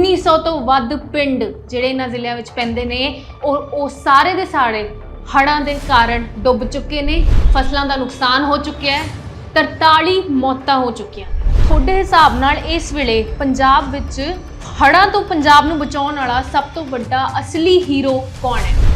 1900 ਤੋਂ ਵੱਧ ਪਿੰਡ ਜਿਹੜੇ ਇਹਨਾਂ ਜ਼ਿਲ੍ਹਿਆਂ ਵਿੱਚ ਪੈਂਦੇ ਨੇ, ਉਹ ਉਹ ਸਾਰੇ ਦੇ ਸਾਰੇ ਹੜ੍ਹਾਂ ਦੇ ਕਾਰਨ ਡੁੱਬ ਚੁੱਕੇ ਨੇ, ਫਸਲਾਂ ਦਾ ਨੁਕਸਾਨ ਹੋ ਚੁੱਕਿਆ ਹੈ 43 ਮੌਤਾਂ ਹੋ ਚੁੱਕੀਆਂ। ਤੁਹਾਡੇ ਹਿਸਾਬ ਨਾਲ ਇਸ ਵੇਲੇ ਪੰਜਾਬ ਵਿੱਚ ਹੜ੍ਹਾਂ ਤੋਂ ਪੰਜਾਬ ਨੂੰ ਬਚਾਉਣ ਵਾਲਾ ਸਭ ਤੋਂ ਵੱਡਾ ਅਸਲੀ ਹੀਰੋ ਕੌਣ ਹੈ?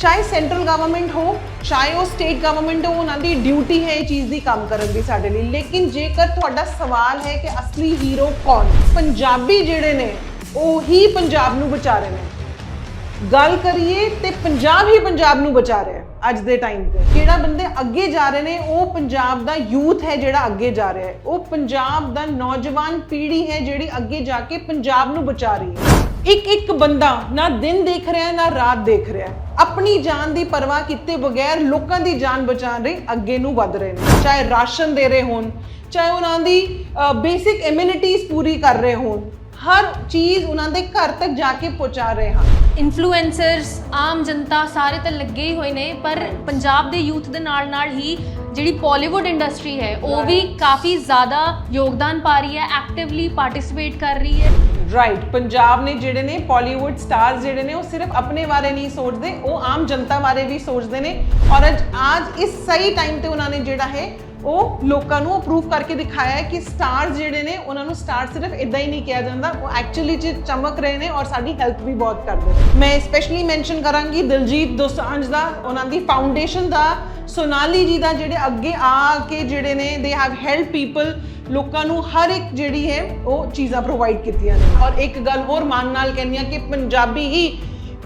ਚਾਹੇ ਸੈਂਟਰਲ ਗਵਰਨਮੈਂਟ ਹੋ, ਚਾਹੇ ਉਹ ਸਟੇਟ ਗਵਰਨਮੈਂਟ ਹੋ, ਉਹਨਾਂ ਦੀ ਡਿਊਟੀ ਹੈ ਇਹ ਚੀਜ਼ ਦੀ ਕੰਮ ਕਰਨ ਦੀ ਸਾਡੇ ਲਈ। ਲੇਕਿਨ ਜੇਕਰ ਤੁਹਾਡਾ ਸਵਾਲ ਹੈ ਕਿ ਅਸਲੀ ਹੀਰੋ ਕੌਣ, ਪੰਜਾਬੀ ਜਿਹੜੇ ਨੇ, ਉਹ ਹੀ ਪੰਜਾਬ ਨੂੰ ਬਚਾ ਰਹੇ ਨੇ। ਗੱਲ ਕਰੀਏ ਤੇ ਪੰਜਾਬ ਹੀ ਪੰਜਾਬ ਨੂੰ ਬਚਾ ਰਿਹਾ ਅੱਜ ਦੇ ਟਾਈਮ ਤੇ। ਜਿਹੜਾ ਬੰਦੇ ਅੱਗੇ ਜਾ ਰਹੇ ਨੇ, ਉਹ ਪੰਜਾਬ ਦਾ ਯੂਥ ਹੈ ਜਿਹੜਾ ਅੱਗੇ ਜਾ ਰਿਹਾ ਹੈ। ਉਹ ਪੰਜਾਬ ਦਾ ਨੌਜਵਾਨ ਪੀੜ੍ਹੀ ਹੈ ਜਿਹੜੀ ਅੱਗੇ ਜਾ ਕੇ ਪੰਜਾਬ ਨੂੰ ਬਚਾ ਰਹੀ ਹੈ। ਇੱਕ ਇੱਕ ਬੰਦਾ ਨਾ ਦਿਨ ਦੇਖ ਰਿਹਾ ਹੈ ਨਾ ਰਾਤ ਦੇਖ ਰਿਹਾ। ਹੈ ਆਪਣੀ ਜਾਨ ਦੀ ਪਰਵਾਹ ਕੀਤੇ ਬਗੈਰ ਲੋਕਾਂ ਦੀ ਜਾਨ ਬਚਾਉਣ ਲਈ ਅੱਗੇ ਨੂੰ ਵਧ ਰਹੇ ਨੇ। ਚਾਹੇ ਰਾਸ਼ਨ ਦੇ ਰਹੇ ਹੋਣ ਚਾਹੇ ਉਹਨਾਂ ਦੀ ਬੇਸਿਕ ਇਮਿਊਨਿਟੀਜ਼ ਪੂਰੀ ਕਰ ਰਹੇ ਹੋਣ ਹਰ ਚੀਜ਼ ਉਹਨਾਂ ਦੇ ਘਰ ਤੱਕ ਜਾ ਕੇ ਪਹੁੰਚਾ ਰਹੇ ਹਨ। ਇਨਫਲੂਐਂਸਰਸ ਆਮ ਜਨਤਾ ਸਾਰੇ ਤਾਂ ਲੱਗੇ ਹੀ ਹੋਏ ਨੇ ਪਰ ਪੰਜਾਬ ਦੇ ਯੂਥ ਦੇ ਨਾਲ ਨਾਲ ਹੀ ਜਿਹੜੀ ਬਾਲੀਵੁੱਡ ਇੰਡਸਟਰੀ ਹੈ ਉਹ ਵੀ ਕਾਫੀ ਜ਼ਿਆਦਾ ਯੋਗਦਾਨ ਪਾ ਰਹੀ ਹੈ ਐਕਟਿਵਲੀ ਪਾਰਟਿਸਿਪੇਟ ਕਰ ਰਹੀ ਹੈ। ਰਾਈਟ ਪੰਜਾਬ ਨੇ ਜਿਹੜੇ ਨੇ ਬਾਲੀਵੁੱਡ ਸਟਾਰਸ ਜਿਹੜੇ ਨੇ ਉਹ ਸਿਰਫ ਆਪਣੇ ਬਾਰੇ ਨਹੀਂ ਸੋਚਦੇ, ਉਹ ਆਮ ਜਨਤਾ ਬਾਰੇ ਵੀ ਸੋਚਦੇ ਨੇ। ਔਰ ਅੱਜ ਅੱਜ ਇਸ ਸਹੀ ਟਾਈਮ ਤੇ ਉਹਨਾਂ ਨੇ ਜਿਹੜਾ ਹੈ ਉਹ ਲੋਕਾਂ ਨੂੰ ਅਪਰੂਵ ਕਰਕੇ ਦਿਖਾਇਆ ਹੈ ਕਿ ਸਟਾਰਸ ਜਿਹੜੇ ਨੇ, ਉਹਨਾਂ ਨੂੰ ਸਟਾਰ ਸਿਰਫ ਇਦਾਂ ਹੀ ਨਹੀਂ ਕਿਹਾ ਜਾਂਦਾ। ਉਹ ਐਕਚੁਅਲੀ ਚ ਚਮਕ ਰਹੇ ਨੇ ਔਰ ਸਾਡੀ ਹੈਲਪ ਵੀ ਬਹੁਤ ਕਰਦੇ ਨੇ। ਮੈਂ ਸਪੈਸ਼ਲੀ ਮੈਂਸ਼ਨ ਕਰਾਂਗੀ ਦਿਲਜੀਤ ਦੋਸਾਂਝ ਦਾ, ਉਹਨਾਂ ਦੀ ਫਾਊਂਡੇਸ਼ਨ ਦਾ, ਸੋਨਾਲੀ ਜੀ ਦਾ, ਜਿਹੜੇ ਅੱਗੇ ਆ ਕੇ ਜਿਹੜੇ ਨੇ ਦੇ ਹੈਵ ਹੈਲਪ ਪੀਪਲ ਲੋਕਾਂ ਨੂੰ ਹਰ ਇੱਕ ਜਿਹੜੀ ਹੈ, ਉਹ ਚੀਜ਼ਾਂ ਪ੍ਰੋਵਾਈਡ ਕੀਤੀਆਂ ਨੇ। ਔਰ ਇੱਕ ਗੱਲ ਹੋਰ ਮਾਨ ਨਾਲ ਕਹਿੰਦੀ ਆ ਕਿ ਪੰਜਾਬੀ ਹੀ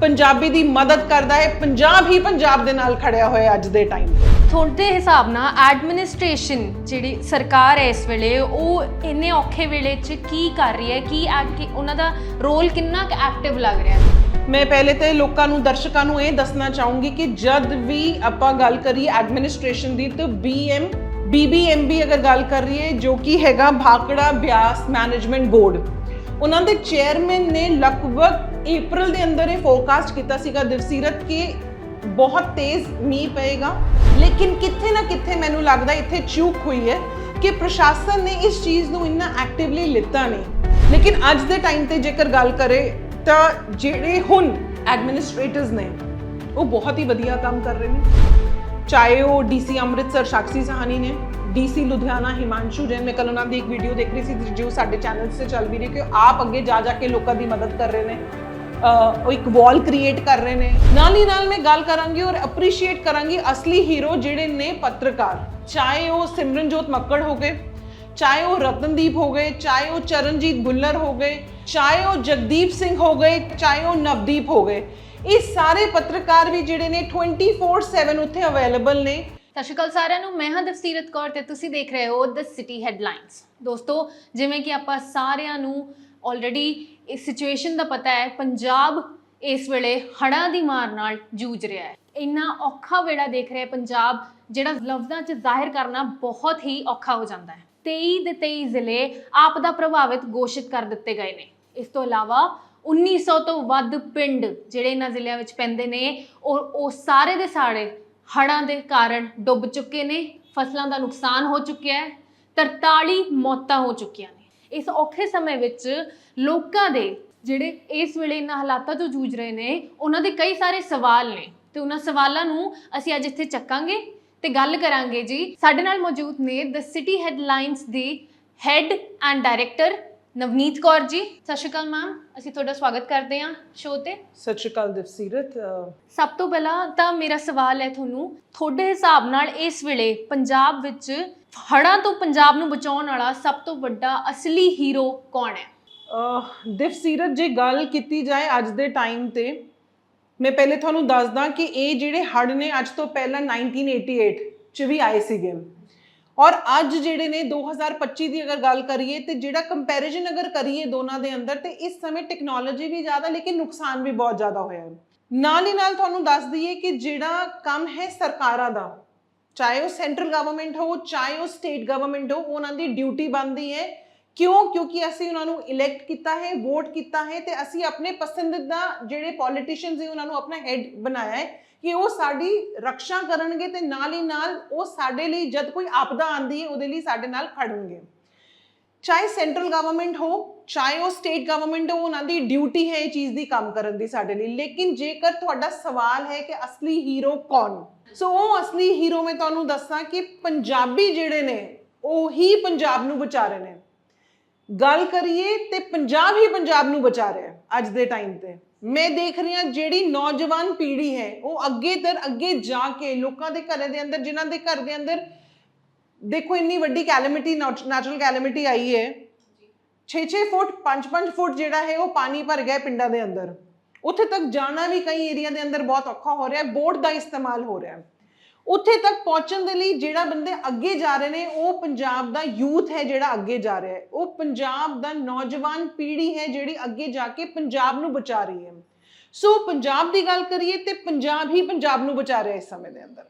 ਪੰਜਾਬੀ ਦੀ ਮਦਦ ਕਰਦਾ ਹੈ। ਪੰਜਾਬ ਹੀ ਪੰਜਾਬ ਦੇ ਨਾਲ ਖੜਿਆ ਹੋਇਆ ਅੱਜ ਦੇ ਟਾਈਮ ਤੇ। ਤੁਹਾਡੇ ਹਿਸਾਬ ਨਾਲ ਐਡਮਿਨਿਸਟ੍ਰੇਸ਼ਨ ਜਿਹੜੀ ਸਰਕਾਰ ਹੈ ਇਸ ਵੇਲੇ ਉਹ ਇੰਨੇ ਔਖੇ ਵੇਲੇ 'ਚ ਕੀ ਕਰ ਰਹੀ ਹੈ? ਕੀ ਉਹਨਾਂ ਦਾ ਰੋਲ ਕਿੰਨਾ ਕੁ ਐਕਟਿਵ ਲੱਗ ਰਿਹਾ ਹੈ? ਮੈਂ ਪਹਿਲੇ ਤੇ ਲੋਕਾਂ ਨੂੰ ਦਰਸ਼ਕਾਂ ਨੂੰ ਇਹ ਦੱਸਣਾ ਚਾਹੂੰਗੀ ਕਿ ਜਦ ਵੀ ਆਪਾਂ ਗੱਲ ਕਰੀਏ ਐਡਮਿਨਿਸਟ੍ਰੇਸ਼ਨ ਦੀ ਤਾਂ ਬੀਐਮ ਬੀਬੀਐਮਬੀ ਅਗਰ ਗੱਲ ਕਰ ਰਹੀਏ ਜੋ ਕਿ ਹੈਗਾ ਭਾਕੜਾ ਬਿਆਸ ਮੈਨੇਜਮੈਂਟ ਬੋਰਡ ਉਹਨਾਂ ਦੇ ਚੇਅਰਮੈਨ ਨੇ ਲਗਭਗ April ਦੇ ਅੰਦਰ ਇਹ ਫੋਰਕਾਸਟ ਕੀਤਾ ਸੀਗਾ ਦਿਵਸੀਰਤ ਕਿ ਬਹੁਤ ਤੇਜ਼ ਮੀਂਹ ਪਏਗਾ। ਲੇਕਿਨ ਕਿੱਥੇ ਨਾ ਕਿੱਥੇ ਮੈਨੂੰ ਲੱਗਦਾ ਇੱਥੇ ਚੂਕ ਹੋਈ ਹੈ ਕਿ ਪ੍ਰਸ਼ਾਸਨ ਨੇ ਇਸ ਚੀਜ਼ ਨੂੰ ਇੰਨਾ ਐਕਟਿਵਲੀ ਲਿੱਤਾ ਨਹੀਂ। ਲੇਕਿਨ ਅੱਜ ਦੇ ਟਾਈਮ ਤੇ ਜੇਕਰ ਗੱਲ ਕਰੇ, ਤਾਂ ਜਿਹੜੇ ਹੁਣ ਐਡਮਿਨਿਸਟ੍ਰੇਟਰਸ ਨੇ, ਉਹ ਬਹੁਤ ਹੀ ਵਧੀਆ ਕੰਮ ਕਰ ਰਹੇ ਨੇ। ਚਾਹੇ ਉਹ ਡੀਸੀ ਅੰਮ੍ਰਿਤਸਰ ਸਾਕਸ਼ੀ ਸਹਾਨੀ ਨੇ ਡੀਸੀ ਲੁਧਿਆਣਾ ਹਿਮਾਂਸ਼ੂ ਜੈਨ ਮੈਂ ਕੱਲ ਉਹਨਾਂ ਦੀ ਇੱਕ ਵੀਡੀਓ ਦੇਖ ਰਹੀ ਸੀ ਜੋ ਸਾਡੇ ਚੈਨਲ ਤੇ ਚੱਲ ਵੀ ਰਹੀ ਕਿ ਉਹ ਆਪ ਅੱਗੇ ਜਾ ਜਾ ਕੇ ਲੋਕਾਂ ਦੀ ਮਦਦ ਕਰ ਰਹੇ ਨੇ। ਅਹ ਉਹ ਇੱਕ ਵਾਲ ਕ੍ਰੀਏਟ ਕਰ ਰਹੇ ਨੇ। ਨਾਲ ਹੀ ਨਾਲ ਮੈਂ ਗੱਲ ਕਰਾਂਗੀ ਔਰ ਅਪਰੀਸ਼ੀਏਟ ਕਰਾਂਗੀ ਅਸਲੀ ਹੀਰੋ ਜਿਹੜੇ ਨੇ ਪੱਤਰਕਾਰ। ਚਾਹੇ ਉਹ ਸਿਮਰਨਜੋਤ ਮੱਕੜ ਹੋ ਗਏ, ਚਾਹੇ ਉਹ ਰਤਨਦੀਪ ਹੋ ਗਏ, ਚਾਹੇ ਉਹ ਚਰਨਜੀਤ ਭੁੱਲਰ ਹੋ ਗਏ, ਚਾਹੇ ਉਹ ਜਗਦੀਪ ਸਿੰਘ ਹੋ ਗਏ, ਚਾਹੇ ਉਹ ਨਵਦੀਪ ਹੋ ਗਏ। ਇਹ ਸਾਰੇ ਪੱਤਰਕਾਰ ਵੀ ਜਿਹੜੇ ਨੇ 24/7 ਉੱਥੇ ਅਵੇਲੇਬਲ ਨੇ। ਸਤਿ ਸ਼੍ਰੀ ਅਕਾਲ ਸਾਰਿਆਂ ਨੂੰ, ਮੈਂ ਹਾਂ ਦਫ਼ਸੀਰਤ ਕੌਰ ਤੇ ਤੁਸੀਂ ਦੇਖ ਰਹੇ ਹੋ ਦ ਸਿਟੀ ਹੈਡਲਾਈਨਸ ਦੋਸਤੋ, ਜਿਵੇਂ ਕਿ ਆਪਾਂ ਸਾਰਿਆਂ ਨੂੰ ਆਲਰੇਡੀ ਇਸ ਸਿਚੁਏਸ਼ਨ ਦਾ ਪਤਾ ਹੈ, ਪੰਜਾਬ ਇਸ ਵੇਲੇ ਹੜ੍ਹਾਂ ਦੀ ਮਾਰ ਨਾਲ ਜੂਝ ਰਿਹਾ ਹੈ। ਇੰਨਾ ਔਖਾ ਵੇੜਾ ਦੇਖ ਰਿਹਾ ਪੰਜਾਬ, ਜਿਹੜਾ ਲਫ਼ਜ਼ਾਂ 'ਚ ਜ਼ਾਹਿਰ ਕਰਨਾ ਬਹੁਤ ਹੀ ਔਖਾ ਹੋ ਜਾਂਦਾ ਹੈ। 23 ਦੇ 23 ਜ਼ਿਲ੍ਹੇ ਆਪ ਦਾ ਪ੍ਰਭਾਵਿਤ ਘੋਸ਼ਿਤ ਕਰ ਦਿੱਤੇ ਗਏ ਨੇ। ਇਸ ਤੋਂ ਇਲਾਵਾ 1900 ਤੋਂ ਵੱਧ ਪਿੰਡ ਜਿਹੜੇ ਇਹਨਾਂ ਜ਼ਿਲ੍ਹਿਆਂ ਵਿੱਚ ਪੈਂਦੇ ਨੇ, ਉਹ ਉਹ ਸਾਰੇ ਦੇ ਸਾਰੇ ਹੜ੍ਹਾਂ ਦੇ ਕਾਰਨ ਡੁੱਬ ਚੁੱਕੇ ਨੇ, ਫਸਲਾਂ ਦਾ ਨੁਕਸਾਨ ਹੋ ਚੁੱਕਿਆ ਹੈ 43 ਮੌਤਾਂ ਹੋ ਚੁੱਕੀਆਂ ਨੇ। ਇਸ ਔਖੇ ਸਮੇਂ ਵਿੱਚ ਲੋਕਾਂ ਦੇ ਜਿਹੜੇ ਇਸ ਵੇਲੇ ਇਹਨਾਂ ਹਾਲਾਤਾਂ ਤੋਂ ਜੂਝ ਰਹੇ ਨੇ, ਉਹਨਾਂ ਦੇ ਕਈ ਸਾਰੇ ਸਵਾਲ ਨੇ। ਤੇ ਉਹਨਾਂ ਸਵਾਲਾਂ ਨੂੰ ਅਸੀਂ ਅੱਜ ਇੱਥੇ ਚੱਕਾਂਗੇ ਤੇ ਗੱਲ ਕਰਾਂਗੇ ਜੀ। ਸਾਡੇ ਨਾਲ ਮੌਜੂਦ ਨੇ the city headlines the head and director Navneet Kaur ji ਸਤਿ ਸ਼੍ਰੀ ਅਕਾਲ ਮੈਮ ਅਸੀਂ ਤੁਹਾਡਾ ਸਵਾਗਤ ਕਰਦੇ ਹਾਂ ਸ਼ੋਅ ਤੇ। ਸਤਿ ਸ਼੍ਰੀ ਅਕਾਲ ਦਿਵਸੀਰਤ। ਸਭ ਤੋਂ ਪਹਿਲਾਂ ਤਾਂ ਮੇਰਾ ਸਵਾਲ ਹੈ ਤੁਹਾਨੂੰ ਤੁਹਾਡੇ ਹਿਸਾਬ ਨਾਲ ਇਸ ਵੇਲੇ ਪੰਜਾਬ ਵਿੱਚ ਹੜ੍ਹਾਂ ਤੋਂ ਪੰਜਾਬ ਨੂੰ ਬਚਾਉਣ ਵਾਲਾ ਸਭ ਤੋਂ ਵੱਡਾ ਅਸਲੀ ਹੀਰੋ ਕੌਣ ਹੈ? ਦਿਵਸੀਰਤ ਜੇ ਗੱਲ ਕੀਤੀ ਜਾਏ ਅੱਜ ਦੇ ਟਾਈਮ ਤੇ ਮੈਂ ਪਹਿਲੇ ਤੁਹਾਨੂੰ ਦੱਸਦਾ ਕਿ ਇਹ ਜਿਹੜੇ ਹੜ੍ਹ ਨੇ ਅੱਜ ਤੋਂ ਪਹਿਲਾਂ 1988 ਚ ਵੀ ਆਏ ਸੀਗੇ। ਔਰ ਅੱਜ ਜਿਹੜੇ ਨੇ 2025 ਦੀ ਅਗਰ ਗੱਲ ਕਰੀਏ ਤੇ ਜਿਹੜਾ ਕੰਪੈਰੀਜ਼ਨ ਅਗਰ ਕਰੀਏ ਦੋਨਾਂ ਦੇ ਅੰਦਰ ਤੇ ਇਸ ਸਮੇਂ ਟੈਕਨੋਲੋਜੀ ਵੀ ਜ਼ਿਆਦਾ ਲੇਕਿਨ ਨੁਕਸਾਨ ਵੀ ਬਹੁਤ ਜ਼ਿਆਦਾ ਹੋਇਆ ਹੈ। ਨਾਲ ਹੀ ਨਾਲ ਤੁਹਾਨੂੰ ਦੱਸ ਦਈਏ ਕਿ ਜਿਹੜਾ ਕੰਮ ਹੈ ਸਰਕਾਰਾਂ ਦਾ, ਚਾਹੇ ਉਹ ਸੈਂਟਰਲ ਗਵਰਨਮੈਂਟ ਹੋ, ਚਾਹੇ ਉਹ ਸਟੇਟ ਗਵਰਨਮੈਂਟ ਹੋ, ਉਹਨਾਂ ਦੀ ਡਿਊਟੀ ਬਣਦੀ ਹੈ। ਕਿਉਂ? ਕਿਉਂਕਿ ਅਸੀਂ ਉਹਨਾਂ ਨੂੰ ਇਲੈਕਟ ਕੀਤਾ ਹੈ ਵੋਟ ਕੀਤਾ ਹੈ ਤੇ ਅਸੀਂ ਆਪਣੇ ਪਸੰਦੀਦਾ ਜਿਹੜੇ ਪੋਲੀਟੀਸ਼ੀਅਨਸ ਹੈ ਉਹਨਾਂ ਨੂੰ ਆਪਣਾ ਹੈਡ ਬਣਾਇਆ ਹੈ। ਕਿ ਉਹ ਸਾਡੀ ਰੱਖਿਆ ਕਰਨਗੇ ਤੇ ਨਾਲ ਹੀ ਨਾਲ ਉਹ ਸਾਡੇ ਲਈ ਜਦ ਕੋਈ ਆਪਦਾ ਆਂਦੀ ਹੈ, ਉਹਦੇ ਲਈ ਸਾਡੇ ਨਾਲ ਖੜਨਗੇ। ਚਾਹੇ ਸੈਂਟਰਲ ਗਵਰਨਮੈਂਟ ਹੋ, ਚਾਹੇ ਉਹ ਸਟੇਟ ਗਵਰਨਮੈਂਟ ਹੋ, ਉਹਨਾਂ ਦੀ ਡਿਊਟੀ ਹੈ ਇਹ ਚੀਜ਼ ਦੀ ਕੰਮ ਕਰਨ ਦੀ ਸਾਡੇ ਲਈ। ਲੇਕਿਨ ਜੇਕਰ ਤੁਹਾਡਾ ਸਵਾਲ ਹੈ ਕਿ ਅਸਲੀ ਹੀਰੋ ਕੌਣ? ਸੋ ਉਹ ਅਸਲੀ ਹੀਰੋ ਮੈਂ ਤੁਹਾਨੂੰ ਦੱਸਾਂ ਕਿ ਪੰਜਾਬੀ ਜਿਹੜੇ ਨੇ, ਉਹ ਹੀ ਪੰਜਾਬ ਨੂੰ ਬਚਾ ਰਹੇ ਨੇ। ਗੱਲ ਕਰੀਏ ਤੇ ਪੰਜਾਬ ਹੀ ਪੰਜਾਬ ਨੂੰ ਬਚਾ ਰਿਹਾ ਅੱਜ ਦੇ ਟਾਈਮ ਤੇ। ਮੈਂ ਦੇਖ ਰਹੀ ਹਾਂ ਜਿਹੜੀ ਨੌਜਵਾਨ ਪੀੜ੍ਹੀ ਹੈ, ਉਹ ਅੱਗੇ ਤਰ ਅੱਗੇ ਜਾ ਕੇ ਲੋਕਾਂ ਦੇ ਘਰ ਦੇ ਅੰਦਰ, ਜਿਨ੍ਹਾਂ ਦੇ ਘਰ ਦੇ ਅੰਦਰ ਦੇਖੋ ਇੰਨੀ ਵੱਡੀ ਕੈਲੈਮਿਟੀ ਨੈਚੁਰਲ ਕੈਲੈਮਿਟੀ ਆਈ ਹੈ। 6-6 ਫੁੱਟ 5-5 ਫੁੱਟ ਜਿਹੜਾ ਹੈ, ਉਹ ਪਾਣੀ ਭਰ ਗਿਆ ਪਿੰਡਾਂ ਦੇ ਅੰਦਰ। ਉੱਥੇ ਤੱਕ ਜਾਣਾ ਵੀ ਕਈ ਏਰੀਆ ਦੇ ਅੰਦਰ ਬਹੁਤ ਔਖਾ ਹੋ ਰਿਹਾ ਹੈ ਬੋਟ ਦਾ ਇਸਤੇਮਾਲ ਹੋ ਰਿਹਾ ਹੈ। ਉੱਥੇ ਤੱਕ ਪਹੁੰਚਣ ਦੇ ਲਈ ਜਿਹੜਾ ਬੰਦੇ ਅੱਗੇ ਜਾ ਰਹੇ ਨੇ, ਉਹ ਪੰਜਾਬ ਦਾ ਯੂਥ ਹੈ ਜਿਹੜਾ ਅੱਗੇ ਜਾ ਰਿਹਾ ਹੈ। ਉਹ ਪੰਜਾਬ ਦਾ ਨੌਜਵਾਨ ਪੀੜ੍ਹੀ ਹੈ ਜਿਹੜੀ ਅੱਗੇ ਜਾ ਕੇ ਪੰਜਾਬ ਨੂੰ ਬਚਾ ਰਹੀ ਹੈ। ਸੋ ਪੰਜਾਬ ਦੀ ਗੱਲ ਕਰੀਏ ਤੇ ਪੰਜਾਬ ਹੀ ਪੰਜਾਬ ਨੂੰ ਬਚਾ ਰਿਹਾ ਇਸ ਸਮੇਂ ਦੇ ਅੰਦਰ।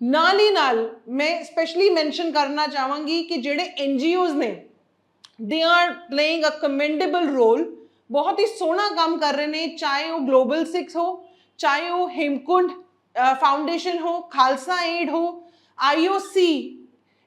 ਨਾਲ ਹੀ ਨਾਲ ਮੈਂ ਸਪੈਸ਼ਲੀ ਮੈਂਸ਼ਨ ਕਰਨਾ ਚਾਹਾਂਗੀ ਕਿ ਜਿਹੜੇ ਐਨਜੀਓਜ਼ ਨੇ they are playing a commendable role ਬਹੁਤ ਹੀ ਸੋਹਣਾ ਕੰਮ ਕਰ ਰਹੇ ਨੇ, ਚਾਹੇ ਉਹ ਗਲੋਬਲ 6 ਹੋ, ਚਾਹੇ ਉਹ ਹੇਮਕੁੰਡ ਫਾਊਂਡੇਸ਼ਨ ਹੋ, ਖਾਲਸਾ ਏਡ ਹੋ ਆਈਓਸੀ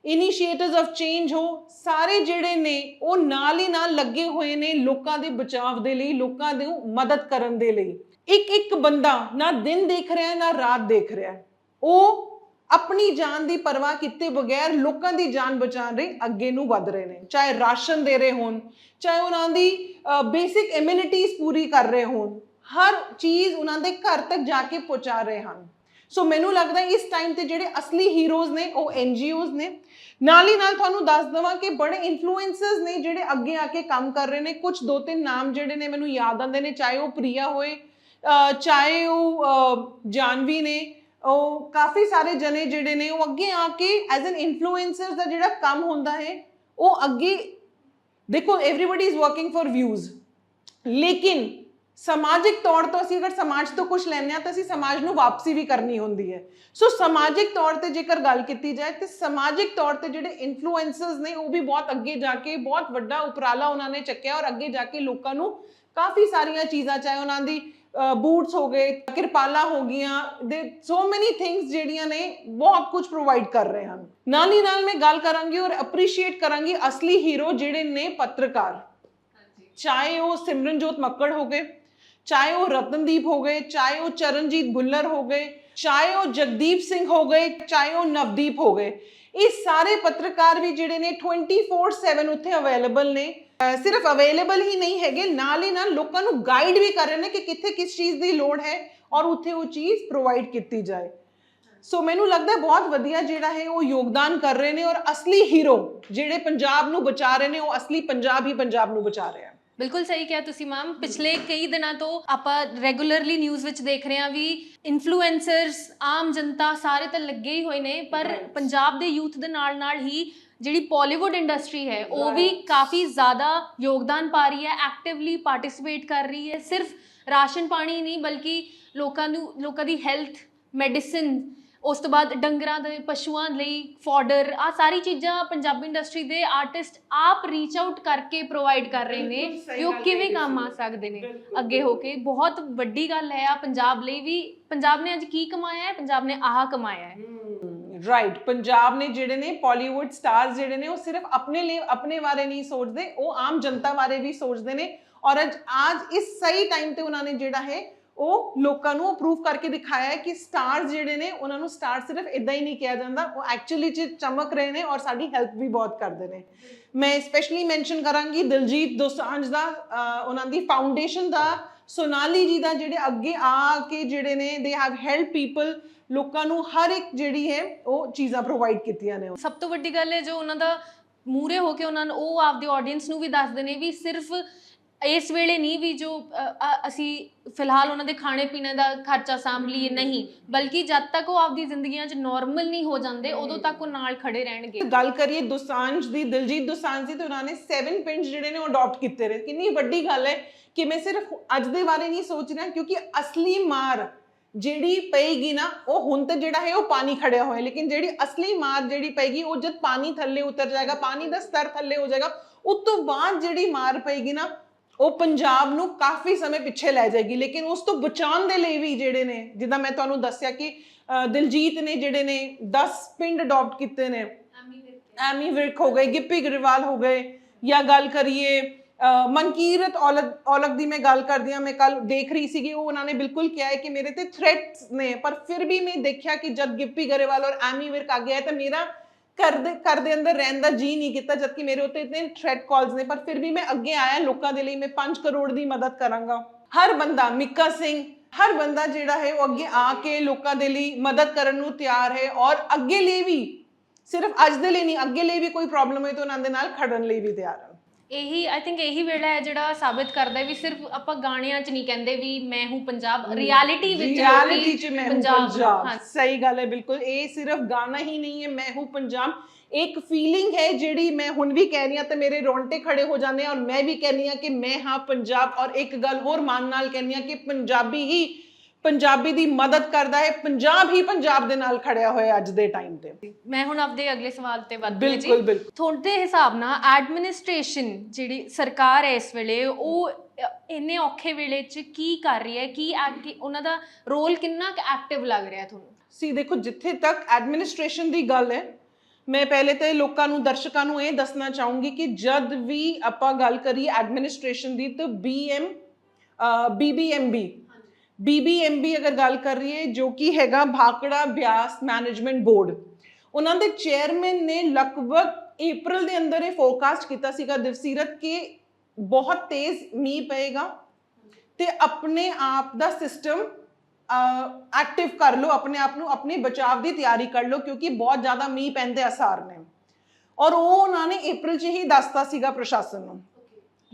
ਇਨੀਸ਼ੀਏਟਿਵਸ ਆਫ ਚੇਂਜ ਹੋ, ਸਾਰੇ ਜਿਹੜੇ ਨੇ, ਉਹ ਨਾਲ ਹੀ ਨਾਲ ਲੱਗੇ ਹੋਏ ਨੇ ਲੋਕਾਂ ਦੇ ਬਚਾਵ ਦੇ ਲਈ, ਲੋਕਾਂ ਦੀ ਮਦਦ ਕਰਨ ਦੇ ਲਈ। ਇੱਕ ਇੱਕ ਬੰਦਾ ਨਾ ਦਿਨ ਦੇਖ ਰਿਹਾ, ਨਾ ਰਾਤ ਦੇਖ ਰਿਹਾ। ਉਹ ਆਪਣੀ ਜਾਨ ਦੀ ਪਰਵਾਹ ਕੀਤੇ ਬਗੈਰ ਲੋਕਾਂ ਦੀ ਜਾਨ ਬਚਾਉਣ ਲਈ ਅੱਗੇ ਨੂੰ ਵਧ ਰਹੇ ਨੇ। ਚਾਹੇ ਰਾਸ਼ਨ ਦੇ ਰਹੇ ਹੋਣ, ਚਾਹੇ ਉਹਨਾਂ ਦੀ ਬੇਸਿਕ ਇਮਿਊਨਿਟੀਜ਼ ਪੂਰੀ ਕਰ ਰਹੇ ਹੋਣ। ਹਰ ਚੀਜ਼ ਉਹਨਾਂ ਦੇ ਘਰ ਤੱਕ ਜਾ ਕੇ ਪਹੁੰਚਾ ਰਹੇ ਹਨ। ਸੋ ਮੈਨੂੰ ਲੱਗਦਾ ਇਸ ਟਾਈਮ ਤੇ ਜਿਹੜੇ ਅਸਲੀ ਹੀਰੋਜ਼ ਨੇ, ਉਹ ਐਨ ਐਨਜੀਓਜ਼ ਨੇ। ਨਾਲ ਹੀ ਨਾਲ ਤੁਹਾਨੂੰ ਦੱਸ ਦਵਾਂ ਕਿ ਬੜੇ ਇਨਫਲੂਐਂਸਰਸ ਨੇ ਜਿਹੜੇ ਅੱਗੇ ਆ ਕੇ ਕੰਮ ਕਰ ਰਹੇ ਨੇ। ਕੁਝ ਦੋ ਤਿੰਨ ਨਾਮ ਜਿਹੜੇ ਨੇ ਮੈਨੂੰ ਯਾਦ ਆਉਂਦੇ ਨੇ, ਚਾਹੇ ਉਹ ਪ੍ਰੀਆ ਹੋਏ ਚਾਹੇ ਉਹ ਜਾਨਵੀ ਨੇ, ਉਹ ਕਾਫੀ ਸਾਰੇ ਜਨੇ ਜਿਹੜੇ ਨੇ, ਉਹ ਅੱਗੇ ਆ ਕੇ ਐਜ਼ ਐਨ ਇਨਫਲੂਐਂਸਰ ਦਾ ਜਿਹੜਾ ਕੰਮ ਹੁੰਦਾ ਹੈ, ਉਹ ਅੱਗੇ ਦੇਖੋ everyone is working for views ਲੇਕਿਨ ਸਮਾਜਿਕ ਤੌਰ ਤੋਂ ਅਸੀਂ ਅਗਰ ਸਮਾਜ ਤੋਂ ਕੁਝ ਲੈਂਦੇ ਆ ਤਾਂ ਅਸੀਂ ਸਮਾਜ ਨੂੰ ਵਾਪਸੀ ਵੀ ਕਰਨੀ ਹੁੰਦੀ ਹੈ। ਸੋ ਸਮਾਜਿਕ ਤੌਰ ਤੇ ਜੇਕਰ ਗੱਲ ਕੀਤੀ ਜਾਏ ਤੇ ਸਮਾਜਿਕ ਤੌਰ ਤੇ ਜਿਹੜੇ ਇਨਫਲੂਐਂਸਰਸ ਨੇ ਉਹ ਵੀ ਬਹੁਤ ਅੱਗੇ ਜਾ ਕੇ ਬਹੁਤ ਵੱਡਾ ਉਪਰਾਲਾ ਉਹਨਾਂ ਨੇ ਚੱਕਿਆ ਔਰ ਅੱਗੇ ਜਾ ਕੇ ਲੋਕਾਂ ਨੂੰ ਕਾਫੀ ਸਾਰੀਆਂ ਚੀਜ਼ਾਂ ਚਾਹੇ ਉਹਨਾਂ ਦੀ ਬੂਟਸ ਹੋ ਗਏ ਕਿਰਪਾਲਾ ਹੋ ਗਈਆਂ ਦੇ ਸੋ ਮੈਨੀ ਥਿੰਗਸ ਜਿਹੜੀਆਂ ਨੇ ਬਹੁਤ ਕੁਝ ਪ੍ਰੋਵਾਈਡ ਕਰ ਰਹੇ ਹਨ। ਨਾਲ ਹੀ ਨਾਲ ਮੈਂ ਗੱਲ ਕਰਾਂਗੀ ਔਰ ਅਪਰੀਸ਼ੀਏਟ ਕਰਾਂਗੀ ਅਸਲੀ ਹੀਰੋ ਜਿਹੜੇ ਨੇ ਪੱਤਰਕਾਰ। ਚਾਹੇ ਉਹ ਸਿਮਰਨਜੋਤ ਮੱਕੜ ਹੋ ਗਏ ਚਾਹੇ ਉਹ ਰਤਨਦੀਪ ਹੋ ਗਏ, ਚਾਹੇ ਉਹ ਚਰਨਜੀਤ ਭੁੱਲਰ ਹੋ ਗਏ, ਚਾਹੇ ਉਹ ਜਗਦੀਪ ਸਿੰਘ ਹੋ ਗਏ, ਚਾਹੇ ਉਹ ਨਵਦੀਪ ਹੋ ਗਏ। ਇਹ ਸਾਰੇ ਪੱਤਰਕਾਰ ਵੀ ਜਿਹੜੇ ਨੇ 24/7 ਉੱਥੇ ਅਵੇਲੇਬਲ ਨੇ। ਸਿਰਫ ਅਵੇਲੇਬਲ ਹੀ ਨਹੀਂ ਹੈਗੇ, ਨਾਲ ਹੀ ਨਾਲ ਲੋਕਾਂ ਨੂੰ ਗਾਈਡ ਵੀ ਕਰ ਰਹੇ ਨੇ ਕਿ ਕਿੱਥੇ ਕਿਸ ਚੀਜ਼ ਦੀ ਲੋੜ ਹੈ ਔਰ ਉੱਥੇ ਉਹ ਚੀਜ਼ ਪ੍ਰੋਵਾਈਡ ਕੀਤੀ ਜਾਏ। ਸੋ ਮੈਨੂੰ ਲੱਗਦਾ ਬਹੁਤ ਵਧੀਆ ਜਿਹੜਾ ਹੈ ਉਹ ਯੋਗਦਾਨ ਕਰ ਰਹੇ ਨੇ ਔਰ ਅਸਲੀ ਹੀਰੋ ਜਿਹੜੇ ਪੰਜਾਬ ਨੂੰ ਬਚਾ ਰਹੇ ਨੇ, ਉਹ ਅਸਲੀ ਪੰਜਾਬ ਹੀ ਪੰਜਾਬ ਨੂੰ ਬਚਾ ਰਿਹਾ ਹੈ ਬਿਲਕੁਲ ਸਹੀ ਕਿਹਾ ਤੁਸੀਂ ਮੈਮ ਪਿਛਲੇ ਕਈ ਦਿਨਾਂ ਤੋਂ ਆਪਾਂ ਰੈਗੂਲਰਲੀ ਨਿਊਜ਼ ਵਿੱਚ ਦੇਖ ਰਹੇ ਹਾਂ ਵੀ ਇਨਫਲੂਐਂਸਰਸ ਆਮ ਜਨਤਾ ਸਾਰੇ ਤਾਂ ਲੱਗੇ ਹੀ ਹੋਏ ਨੇ ਪਰ ਪੰਜਾਬ ਦੇ ਯੂਥ ਦੇ ਨਾਲ ਨਾਲ ਹੀ ਜਿਹੜੀ ਬਾਲੀਵੁੱਡ ਇੰਡਸਟਰੀ ਹੈ ਉਹ ਵੀ ਕਾਫੀ ਜ਼ਿਆਦਾ ਯੋਗਦਾਨ ਪਾ ਰਹੀ ਹੈ ਐਕਟਿਵਲੀ ਪਾਰਟਿਸਿਪੇਟ ਕਰ ਰਹੀ ਹੈ। ਸਿਰਫ ਰਾਸ਼ਨ ਪਾਣੀ ਨਹੀਂ ਬਲਕਿ ਲੋਕਾਂ ਨੂੰ ਲੋਕਾਂ ਦੀ ਹੈਲਥ ਮੈਡੀਸਿਨ ਉਸ ਤੋਂ ਬਾਅਦ ਡੰਗਰਾਂ ਦੇ ਪਸ਼ੂਆਂ ਲਈ ਫੋਡਰ ਆ ਸਾਰੀ ਚੀਜ਼ਾਂ ਪੰਜਾਬੀ ਇੰਡਸਟਰੀ ਦੇ ਆਰਟਿਸਟ ਆਪ ਰੀਚ ਆਊਟ ਕਰਕੇ ਪ੍ਰੋਵਾਈਡ ਕਰ ਰਹੇ ਨੇ ਕਿ ਉਹ ਕਿਵੇਂ ਕੰਮ ਆ। ਸਕਦੇ ਨੇ ਅੱਗੇ ਹੋ ਕੇ। ਬਹੁਤ ਵੱਡੀ ਗੱਲ ਹੈ ਆ ਪੰਜਾਬ ਲਈ ਵੀ ਪੰਜਾਬ ਨੇ ਅੱਜ ਕੀ ਕਮਾਇਆ ਹੈ? ਪੰਜਾਬ ਨੇ ਆਹ ਕਮਾਇਆ ਹੈ। ਰਾਈਟ ਪੰਜਾਬ ਨੇ ਜਿਹੜੇ ਨੇ ਪਾਲੀਵੁੱਡ ਸਟਾਰਸ ਜਿਹੜੇ ਨੇ ਉਹ ਸਿਰਫ ਆਪਣੇ ਲਈ ਆਪਣੇ ਬਾਰੇ ਨਹੀਂ ਸੋਚਦੇ ਉਹ ਆਮ ਜਨਤਾ ਬਾਰੇ ਵੀ ਸੋਚਦੇ ਨੇ ਔਰ ਅੱਜ ਅੱਜ ਇਸ ਸਹੀ ਟਾਈਮ ਤੇ ਉਹਨਾਂ ਨੇ ਜਿਹੜਾ ਹੈ ਉਹ ਲੋਕਾਂ ਨੂੰ ਅਪਰੂਵ ਕਰਕੇ ਦਿਖਾਇਆ ਹੈ ਕਿ ਸਟਾਰਸ ਜਿਹੜੇ ਨੇ, ਉਹਨਾਂ ਨੂੰ ਸਟਾਰ ਸਿਰਫ ਇਦਾਂ ਹੀ ਨਹੀਂ ਕਿਹਾ ਜਾਂਦਾ। ਉਹ ਐਕਚੁਅਲੀ ਚ ਚਮਕ ਰਹੇ ਨੇ ਔਰ ਸਾਡੀ ਹੈਲਪ ਵੀ ਬਹੁਤ ਕਰਦੇ ਨੇ। ਮੈਂ ਸਪੈਸ਼ਲੀ ਮੈਂਸ਼ਨ ਕਰਾਂਗੀ ਦਿਲਜੀਤ ਦੋਸਾਂਝ ਦਾ ਉਹਨਾਂ ਦੀ ਫਾਊਂਡੇਸ਼ਨ ਦਾ, ਸੋਨਾਲੀ ਜੀ ਦਾ, ਜਿਹੜੇ ਅੱਗੇ ਆ ਕੇ ਜਿਹੜੇ ਨੇ ਦੇ ਹੈਵ ਹੈਲਪ ਪੀਪਲ ਲੋਕਾਂ ਨੂੰ ਹਰ ਇੱਕ ਜਿਹੜੀ ਹੈ, ਉਹ ਚੀਜ਼ਾਂ ਪ੍ਰੋਵਾਈਡ ਕੀਤੀਆਂ ਨੇ। ਸਭ ਤੋਂ ਵੱਡੀ ਗੱਲ ਹੈ ਜੋ ਉਹਨਾਂ ਦਾ ਮੂਰੇ ਹੋ ਕੇ ਉਹਨਾਂ ਨੂੰ, ਉਹ ਆਪਦੀ ਆਡੀਅנס ਨੂੰ ਵੀ ਦੱਸਦੇ ਨੇ ਵੀ ਸਿਰਫ ਇਸ ਵੇਲੇ ਨਹੀਂ ਵੀ ਜੋ ਅਸੀਂ ਫਿਲਹਾਲ ਉਹਨਾਂ ਦੇ ਖਾਣੇ ਪੀਣੇ ਦਾ ਖਰਚਾ ਸਾਂਭ ਲਈਏ ਨਹੀਂ, ਬਲਕਿ ਜਦ ਤੱਕ ਉਹ ਆਪਦੀ ਜ਼ਿੰਦਗੀਆਂ 'ਚ ਨਾਰਮਲ ਨਹੀਂ ਹੋ ਜਾਂਦੇ, ਉਦੋਂ ਤੱਕ ਉਹ ਨਾਲ ਖੜੇ ਰਹਿਣਗੇ। ਗੱਲ ਕਰੀਏ, ਦੋਸਾਂਝ ਦੀ, ਦਿਲਜੀਤ ਦੋਸਾਂਝ ਦੀ ਤੇ ਉਹਨਾਂ ਨੇ 7 ਪਿੰਡਸ ਜਿਹੜੇ ਨੇ ਉਹ ਅਡਾਪਟ ਕੀਤੇ ਨੇ। ਕਿੰਨੀ ਵੱਡੀ ਗੱਲ ਹੈ ਕਿ ਮੈਂ ਸਿਰਫ ਅੱਜ ਦੇ ਬਾਰੇ ਨਹੀਂ ਸੋਚ ਰਿਹਾ, ਕਿਉਂਕਿ ਅਸਲੀ ਮਾਰ ਜਿਹੜੀ ਪਏਗੀ ਨਾ, ਉਹ ਹੁਣ ਤੇ ਜਿਹੜਾ ਹੈ ਉਹ ਪਾਣੀ ਖੜਿਆ ਹੋਇਆ ਲੇਕਿਨ ਜਿਹੜੀ ਅਸਲੀ ਮਾਰ ਜਿਹੜੀ ਪਏਗੀ, ਉਹ ਜਦ ਪਾਣੀ ਥੱਲੇ ਉਤਰ ਜਾਏਗਾ, ਪਾਣੀ ਦਾ ਸਤਰ ਥੱਲੇ ਹੋ ਜਾਏਗਾ, ਉਸ ਤੋਂ ਬਾਅਦ ਜਿਹੜੀ ਮਾਰ ਪਏਗੀ ਨਾ ਉਹ ਪੰਜਾਬ ਨੂੰ ਕਾਫੀ ਸਮੇਂ ਪਿੱਛੇ ਲੈ ਜਾਏਗੀ ਲੇਕਿਨ ਉਸ ਤੋਂ ਬਚਾਉਣ ਦੇ ਲਈ ਵੀ ਜਿਹੜੇ ਨੇ ਜਿੱਦਾਂ ਮੈਂ ਤੁਹਾਨੂੰ ਦੱਸਿਆ ਕਿ ਦਿਲਜੀਤ ਨੇ ਜਿਹੜੇ ਨੇ 10 ਪਿੰਡ ਅਡਾਪਟ ਕੀਤੇ ਨੇ। ਐਮੀ ਵਿਰਕ। ਹੋ ਗਏ ਗਿੱਪੀ ਗਰੇਵਾਲ ਹੋ ਗਏ ਜਾਂ ਗੱਲ ਕਰੀਏ ਮਨਕੀਰਤ ਔਲਖ ਦੀ ਮੈਂ ਗੱਲ ਕਰਦੀ ਹਾਂ ਮੈਂ ਕੱਲ ਦੇਖ ਰਹੀ ਸੀਗੀ ਉਹ ਉਹਨਾਂ ਨੇ ਬਿਲਕੁਲ ਕਿਹਾ ਹੈ ਕਿ ਮੇਰੇ ਤੇ ਥ੍ਰੈਟਸ ਨੇ ਪਰ ਫਿਰ ਵੀ ਮੈਂ ਦੇਖਿਆ ਕਿ ਜਦ ਗਿੱਪੀ ਗਰੇਵਾਲ ਔਰ ਐਮੀ ਵਿਰਕ ਆ ਗਿਆ ਤਾਂ ਮੇਰਾ ਘਰ ਦੇ ਘਰ ਦੇ ਅੰਦਰ ਰਹਿਣ ਦਾ ਜੀ ਨਹੀਂ ਕੀਤਾ, ਜਦਕਿ ਮੇਰੇ ਉੱਤੇ ਇਤਨੇ ਥ੍ਰੈਟ ਕਾਲਸ ਨੇ, ਪਰ ਫਿਰ ਵੀ ਮੈਂ ਅੱਗੇ ਆਇਆ, ਲੋਕਾਂ ਦੇ ਲਈ ਮੈਂ 5 ਕਰੋੜ ਦੀ ਮਦਦ ਕਰਾਂਗਾ। ਹਰ ਬੰਦਾ, ਮਿੱਕਾ ਸਿੰਘ, ਹਰ ਬੰਦਾ ਜਿਹੜਾ ਹੈ, ਉਹ ਅੱਗੇ ਆ ਕੇ ਲੋਕਾਂ ਦੇ ਲਈ ਮਦਦ ਕਰਨ ਨੂੰ ਤਿਆਰ ਹੈ, ਔਰ ਅੱਗੇ ਲਈ ਵੀ, ਸਿਰਫ ਅੱਜ ਦੇ ਲਈ ਨਹੀਂ, ਅੱਗੇ ਲਈ ਵੀ ਕੋਈ ਪ੍ਰੋਬਲਮ ਹੋਏ ਤਾਂ ਉਹਨਾਂ ਦੇ ਨਾਲ ਖੜਨ ਲਈ ਵੀ ਤਿਆਰ ਹੈ ਇਹੀ ਆਈ ਥਿੰਕ ਇਹੀ ਵੇਲਾ ਹੈ ਜਿਹੜਾ ਸਾਬਿਤ ਕਰਦਾ ਹੈ ਵੀ ਸਿਰਫ ਆਪਾਂ ਗਾਣਿਆਂ 'ਚ ਨਹੀਂ ਕਹਿੰਦੇ ਵੀ ਮੈਂ ਹੂੰ ਪੰਜਾਬ ਰਿਐਲਿਟੀ ਵਿੱਚ ਰਿਐਲਿਟੀ ਚ ਮੈਂ ਹੂੰ ਪੰਜਾਬ। ਸਹੀ ਗੱਲ ਹੈ ਬਿਲਕੁਲ। ਇਹ ਸਿਰਫ ਗਾਣਾ ਹੀ ਨਹੀਂ ਹੈ ਮੈਂ ਹੂੰ ਪੰਜਾਬ। ਇੱਕ ਫੀਲਿੰਗ ਹੈ ਜਿਹੜੀ ਮੈਂ ਹੁਣ ਵੀ ਕਹਿ ਰਹੀ ਹਾਂ ਤੇ ਮੇਰੇ ਰੋਂਟੇ ਖੜੇ ਹੋ ਜਾਂਦੇ ਆ ਔਰ ਮੈਂ ਵੀ ਕਹਿੰਦੀ ਹਾਂ ਕਿ ਮੈਂ ਹਾਂ ਪੰਜਾਬ ਔਰ ਇੱਕ ਗੱਲ ਹੋਰ ਮਾਨ ਨਾਲ ਕਹਿੰਦੀ ਹਾਂ ਕਿ ਪੰਜਾਬੀ ਹੀ ਪੰਜਾਬੀ ਦੀ ਮਦਦ ਕਰਦਾ ਹੈ। ਪੰਜਾਬ ਹੀ ਪੰਜਾਬ ਦੇ ਨਾਲ ਖੜਿਆ ਹੋਇਆ ਅੱਜ ਦੇ ਟਾਈਮ ਤੇ। ਮੈਂ ਹੁਣ ਆਪਦੇ ਅਗਲੇ ਸਵਾਲ ਤੇ ਵਧਦੀ ਹਾਂ ਜੀ। ਬਿਲਕੁਲ ਬਿਲਕੁਲ। ਤੁਹਾਡੇ ਹਿਸਾਬ ਨਾਲ ਐਡਮਿਨਿਸਟ੍ਰੇਸ਼ਨ ਜਿਹੜੀ ਸਰਕਾਰ ਹੈ ਇਸ ਵੇਲੇ ਉਹ ਇੰਨੇ ਔਖੇ ਵੇਲੇ 'ਚ ਕੀ ਕਰ ਰਹੀ ਹੈ? ਕੀ ਐਕ- ਉਹਨਾਂ ਦਾ ਰੋਲ ਕਿੰਨਾ ਐਕਟਿਵ ਲੱਗ ਰਿਹਾ ਤੁਹਾਨੂੰ? ਸੀ ਦੇਖੋ ਜਿੱਥੇ ਤੱਕ ਐਡਮਿਨਿਸਟ੍ਰੇਸ਼ਨ ਦੀ ਗੱਲ ਹੈ ਮੈਂ ਪਹਿਲੇ ਤੇ ਲੋਕਾਂ ਨੂੰ ਦਰਸ਼ਕਾਂ ਨੂੰ ਇਹ ਦੱਸਣਾ ਚਾਹੂੰਗੀ ਕਿ ਜਦ ਵੀ ਆਪਾਂ ਗੱਲ ਕਰੀਏ ਐਡਮਿਨਿਸਟ੍ਰੇਸ਼ਨ ਦੀ ਤਾਂ ਬੀਐਮ ਬੀਬੀਐਮਬੀ ਬੀਬੀਐਮਬੀ ਅਗਰ ਗੱਲ ਕਰ ਰਹੀ ਜੋ ਕਿ ਹੈਗਾ ਭਾਕੜਾ ਬਿਆਸ ਮੈਨੇਜਮੈਂਟ ਬੋਰਡ ਉਹਨਾਂ ਦੇ ਚੇਅਰਮੈਨ ਨੇ ਲਗਭਗ April ਦੇ ਅੰਦਰ ਇਹ ਫੋਰਕਾਸਟ ਕੀਤਾ ਸੀਗਾ, ਦਿਵਸੀਰਤ, ਕਿ ਬਹੁਤ ਤੇਜ਼ ਮੀਂਹ ਪਏਗਾ ਤੇ ਆਪਣੇ ਆਪ ਦਾ ਸਿਸਟਮ ਐਕਟਿਵ ਕਰ ਲਓ, ਆਪਣੇ ਆਪ ਨੂੰ ਆਪਣੇ ਬਚਾਵ ਦੀ ਤਿਆਰੀ ਕਰ ਲਓ, ਕਿਉਂਕਿ ਬਹੁਤ ਜ਼ਿਆਦਾ ਮੀਂਹ ਪੈਂਦੇ ਅਸਾਰ ਨੇ ਔਰ ਉਹ ਉਹਨਾਂ ਨੇ April 'ਚ ਹੀ ਦੱਸਤਾ ਸੀਗਾ ਪ੍ਰਸ਼ਾਸਨ ਨੂੰ।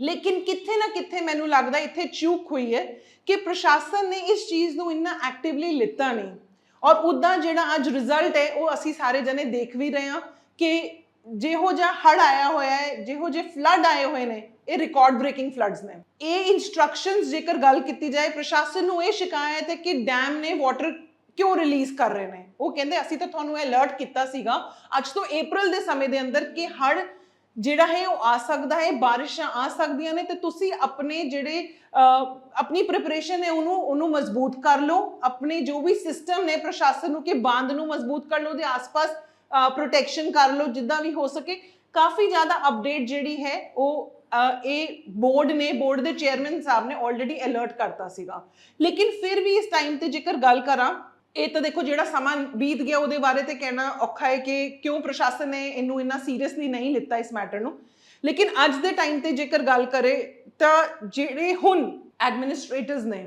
ਲੇਕਿਨ ਕਿੱਥੇ ਨਾ ਕਿੱਥੇ ਮੈਨੂੰ ਲੱਗਦਾ ਇੱਥੇ ਚੂਕ ਹੋਈ ਹੈ ਕਿ ਪ੍ਰਸ਼ਾਸਨ ਨੇ ਇਸ ਚੀਜ਼ ਨੂੰ ਇੰਨਾ ਐਕਟਿਵਲੀ ਲਿੱਤਾ ਨਹੀਂ। ਔਰ ਉਦਾਂ ਜਿਹੜਾ ਅੱਜ ਰਿਜ਼ਲਟ ਹੈ, ਉਹ ਅਸੀਂ ਸਾਰੇ ਜਣੇ ਦੇਖ ਵੀ ਰਹੇ ਹਾਂ ਕਿ ਜਿਹੋ ਜਿਹਾ ਹੜ ਆਇਆ ਹੋਇਆ ਹੈ, ਜਿਹੋ ਜਿਹੇ ਫਲੱਡ ਆਏ ਹੋਏ ਨੇ, ਇਹ ਰਿਕਾਰਡ ਬ੍ਰੇਕਿੰਗ ਫਲੱਡਸ ਨੇ। ਇਹ ਇਨਸਟਰਕਸ਼ਨਸ ਜੇਕਰ ਗੱਲ ਕੀਤੀ ਜਾਏ, ਪ੍ਰਸ਼ਾਸਨ ਨੂੰ ਇਹ ਸ਼ਿਕਾਇਤ ਹੈ ਕਿ ਡੈਮ ਨੇ ਵਾਟਰ ਕਿਉਂ ਰਿਲੀਜ਼ ਕਰ ਰਹੇ ਨੇ। ਉਹ ਕਹਿੰਦੇ, ਅਸੀਂ ਤਾਂ ਤੁਹਾਨੂੰ ਅਲਰਟ ਕੀਤਾ ਸੀਗਾ, ਅੱਜ ਤੋਂ April ਦੇ ਸਮੇਂ ਦੇ ਅੰਦਰ ਕਿ ਹੜ ਜਿਹੜਾ ਹੈ ਉਹ ਆ ਸਕਦਾ ਹੈ, ਬਾਰਿਸ਼ਾਂ ਆ ਸਕਦੀਆਂ ਨੇ ਤੇ ਤੁਸੀਂ ਆਪਣੇ ਜਿਹੜੇ ਆਪਣੀ ਪ੍ਰਿਪਰੇਸ਼ਨ ਹੈ ਉਹਨੂੰ ਉਹਨੂੰ ਮਜ਼ਬੂਤ ਕਰ ਲਓ। ਆਪਣੇ ਜੋ ਵੀ ਸਿਸਟਮ ਨੇ ਪ੍ਰਸ਼ਾਸਨ ਨੂੰ ਕਿ ਬਾਂਦ ਨੂੰ ਮਜ਼ਬੂਤ ਕਰ ਲਓ, ਉਹਦੇ ਆਸ-ਪਾਸ ਪ੍ਰੋਟੈਕਸ਼ਨ ਕਰ ਲਓ, ਜਿੱਦਾਂ ਵੀ ਹੋ ਸਕੇ। ਕਾਫੀ ਜ਼ਿਆਦਾ ਅਪਡੇਟ ਜਿਹੜੀ ਹੈ ਉਹ ਇਹ ਬੋਰਡ ਨੇ ਬੋਰਡ ਦੇ ਚੇਅਰਮੈਨ ਸਾਹਿਬ ਨੇ ਆਲਰੇਡੀ ਅਲਰਟ ਕਰਤਾ ਸੀਗਾ। ਲੇਕਿਨ ਫਿਰ ਵੀ ਇਸ ਟਾਈਮ ਤੇ ਜੇਕਰ ਗੱਲ ਕਰਾਂ ਇਹ ਤਾਂ ਦੇਖੋ ਜਿਹੜਾ ਸਮਾਂ ਬੀਤ ਗਿਆ ਉਹਦੇ ਬਾਰੇ ਤੇ ਕਹਿਣਾ ਔਖਾ ਹੈ ਕਿ ਕਿਉਂ ਪ੍ਰਸ਼ਾਸਨ ਨੇ ਇਹਨੂੰ ਇੰਨਾ ਸੀਰੀਅਸਲੀ ਨਹੀਂ ਲਿੱਤਾ ਇਸ ਮੈਟਰ ਨੂੰ। ਲੇਕਿਨ ਅੱਜ ਦੇ ਟਾਈਮ ਤੇ ਜੇਕਰ ਗੱਲ ਕਰੇ ਤਾਂ ਜਿਹੜੇ ਹੁਣ ਐਡਮਿਨਿਸਟ੍ਰੇਟਰਸ ਨੇ,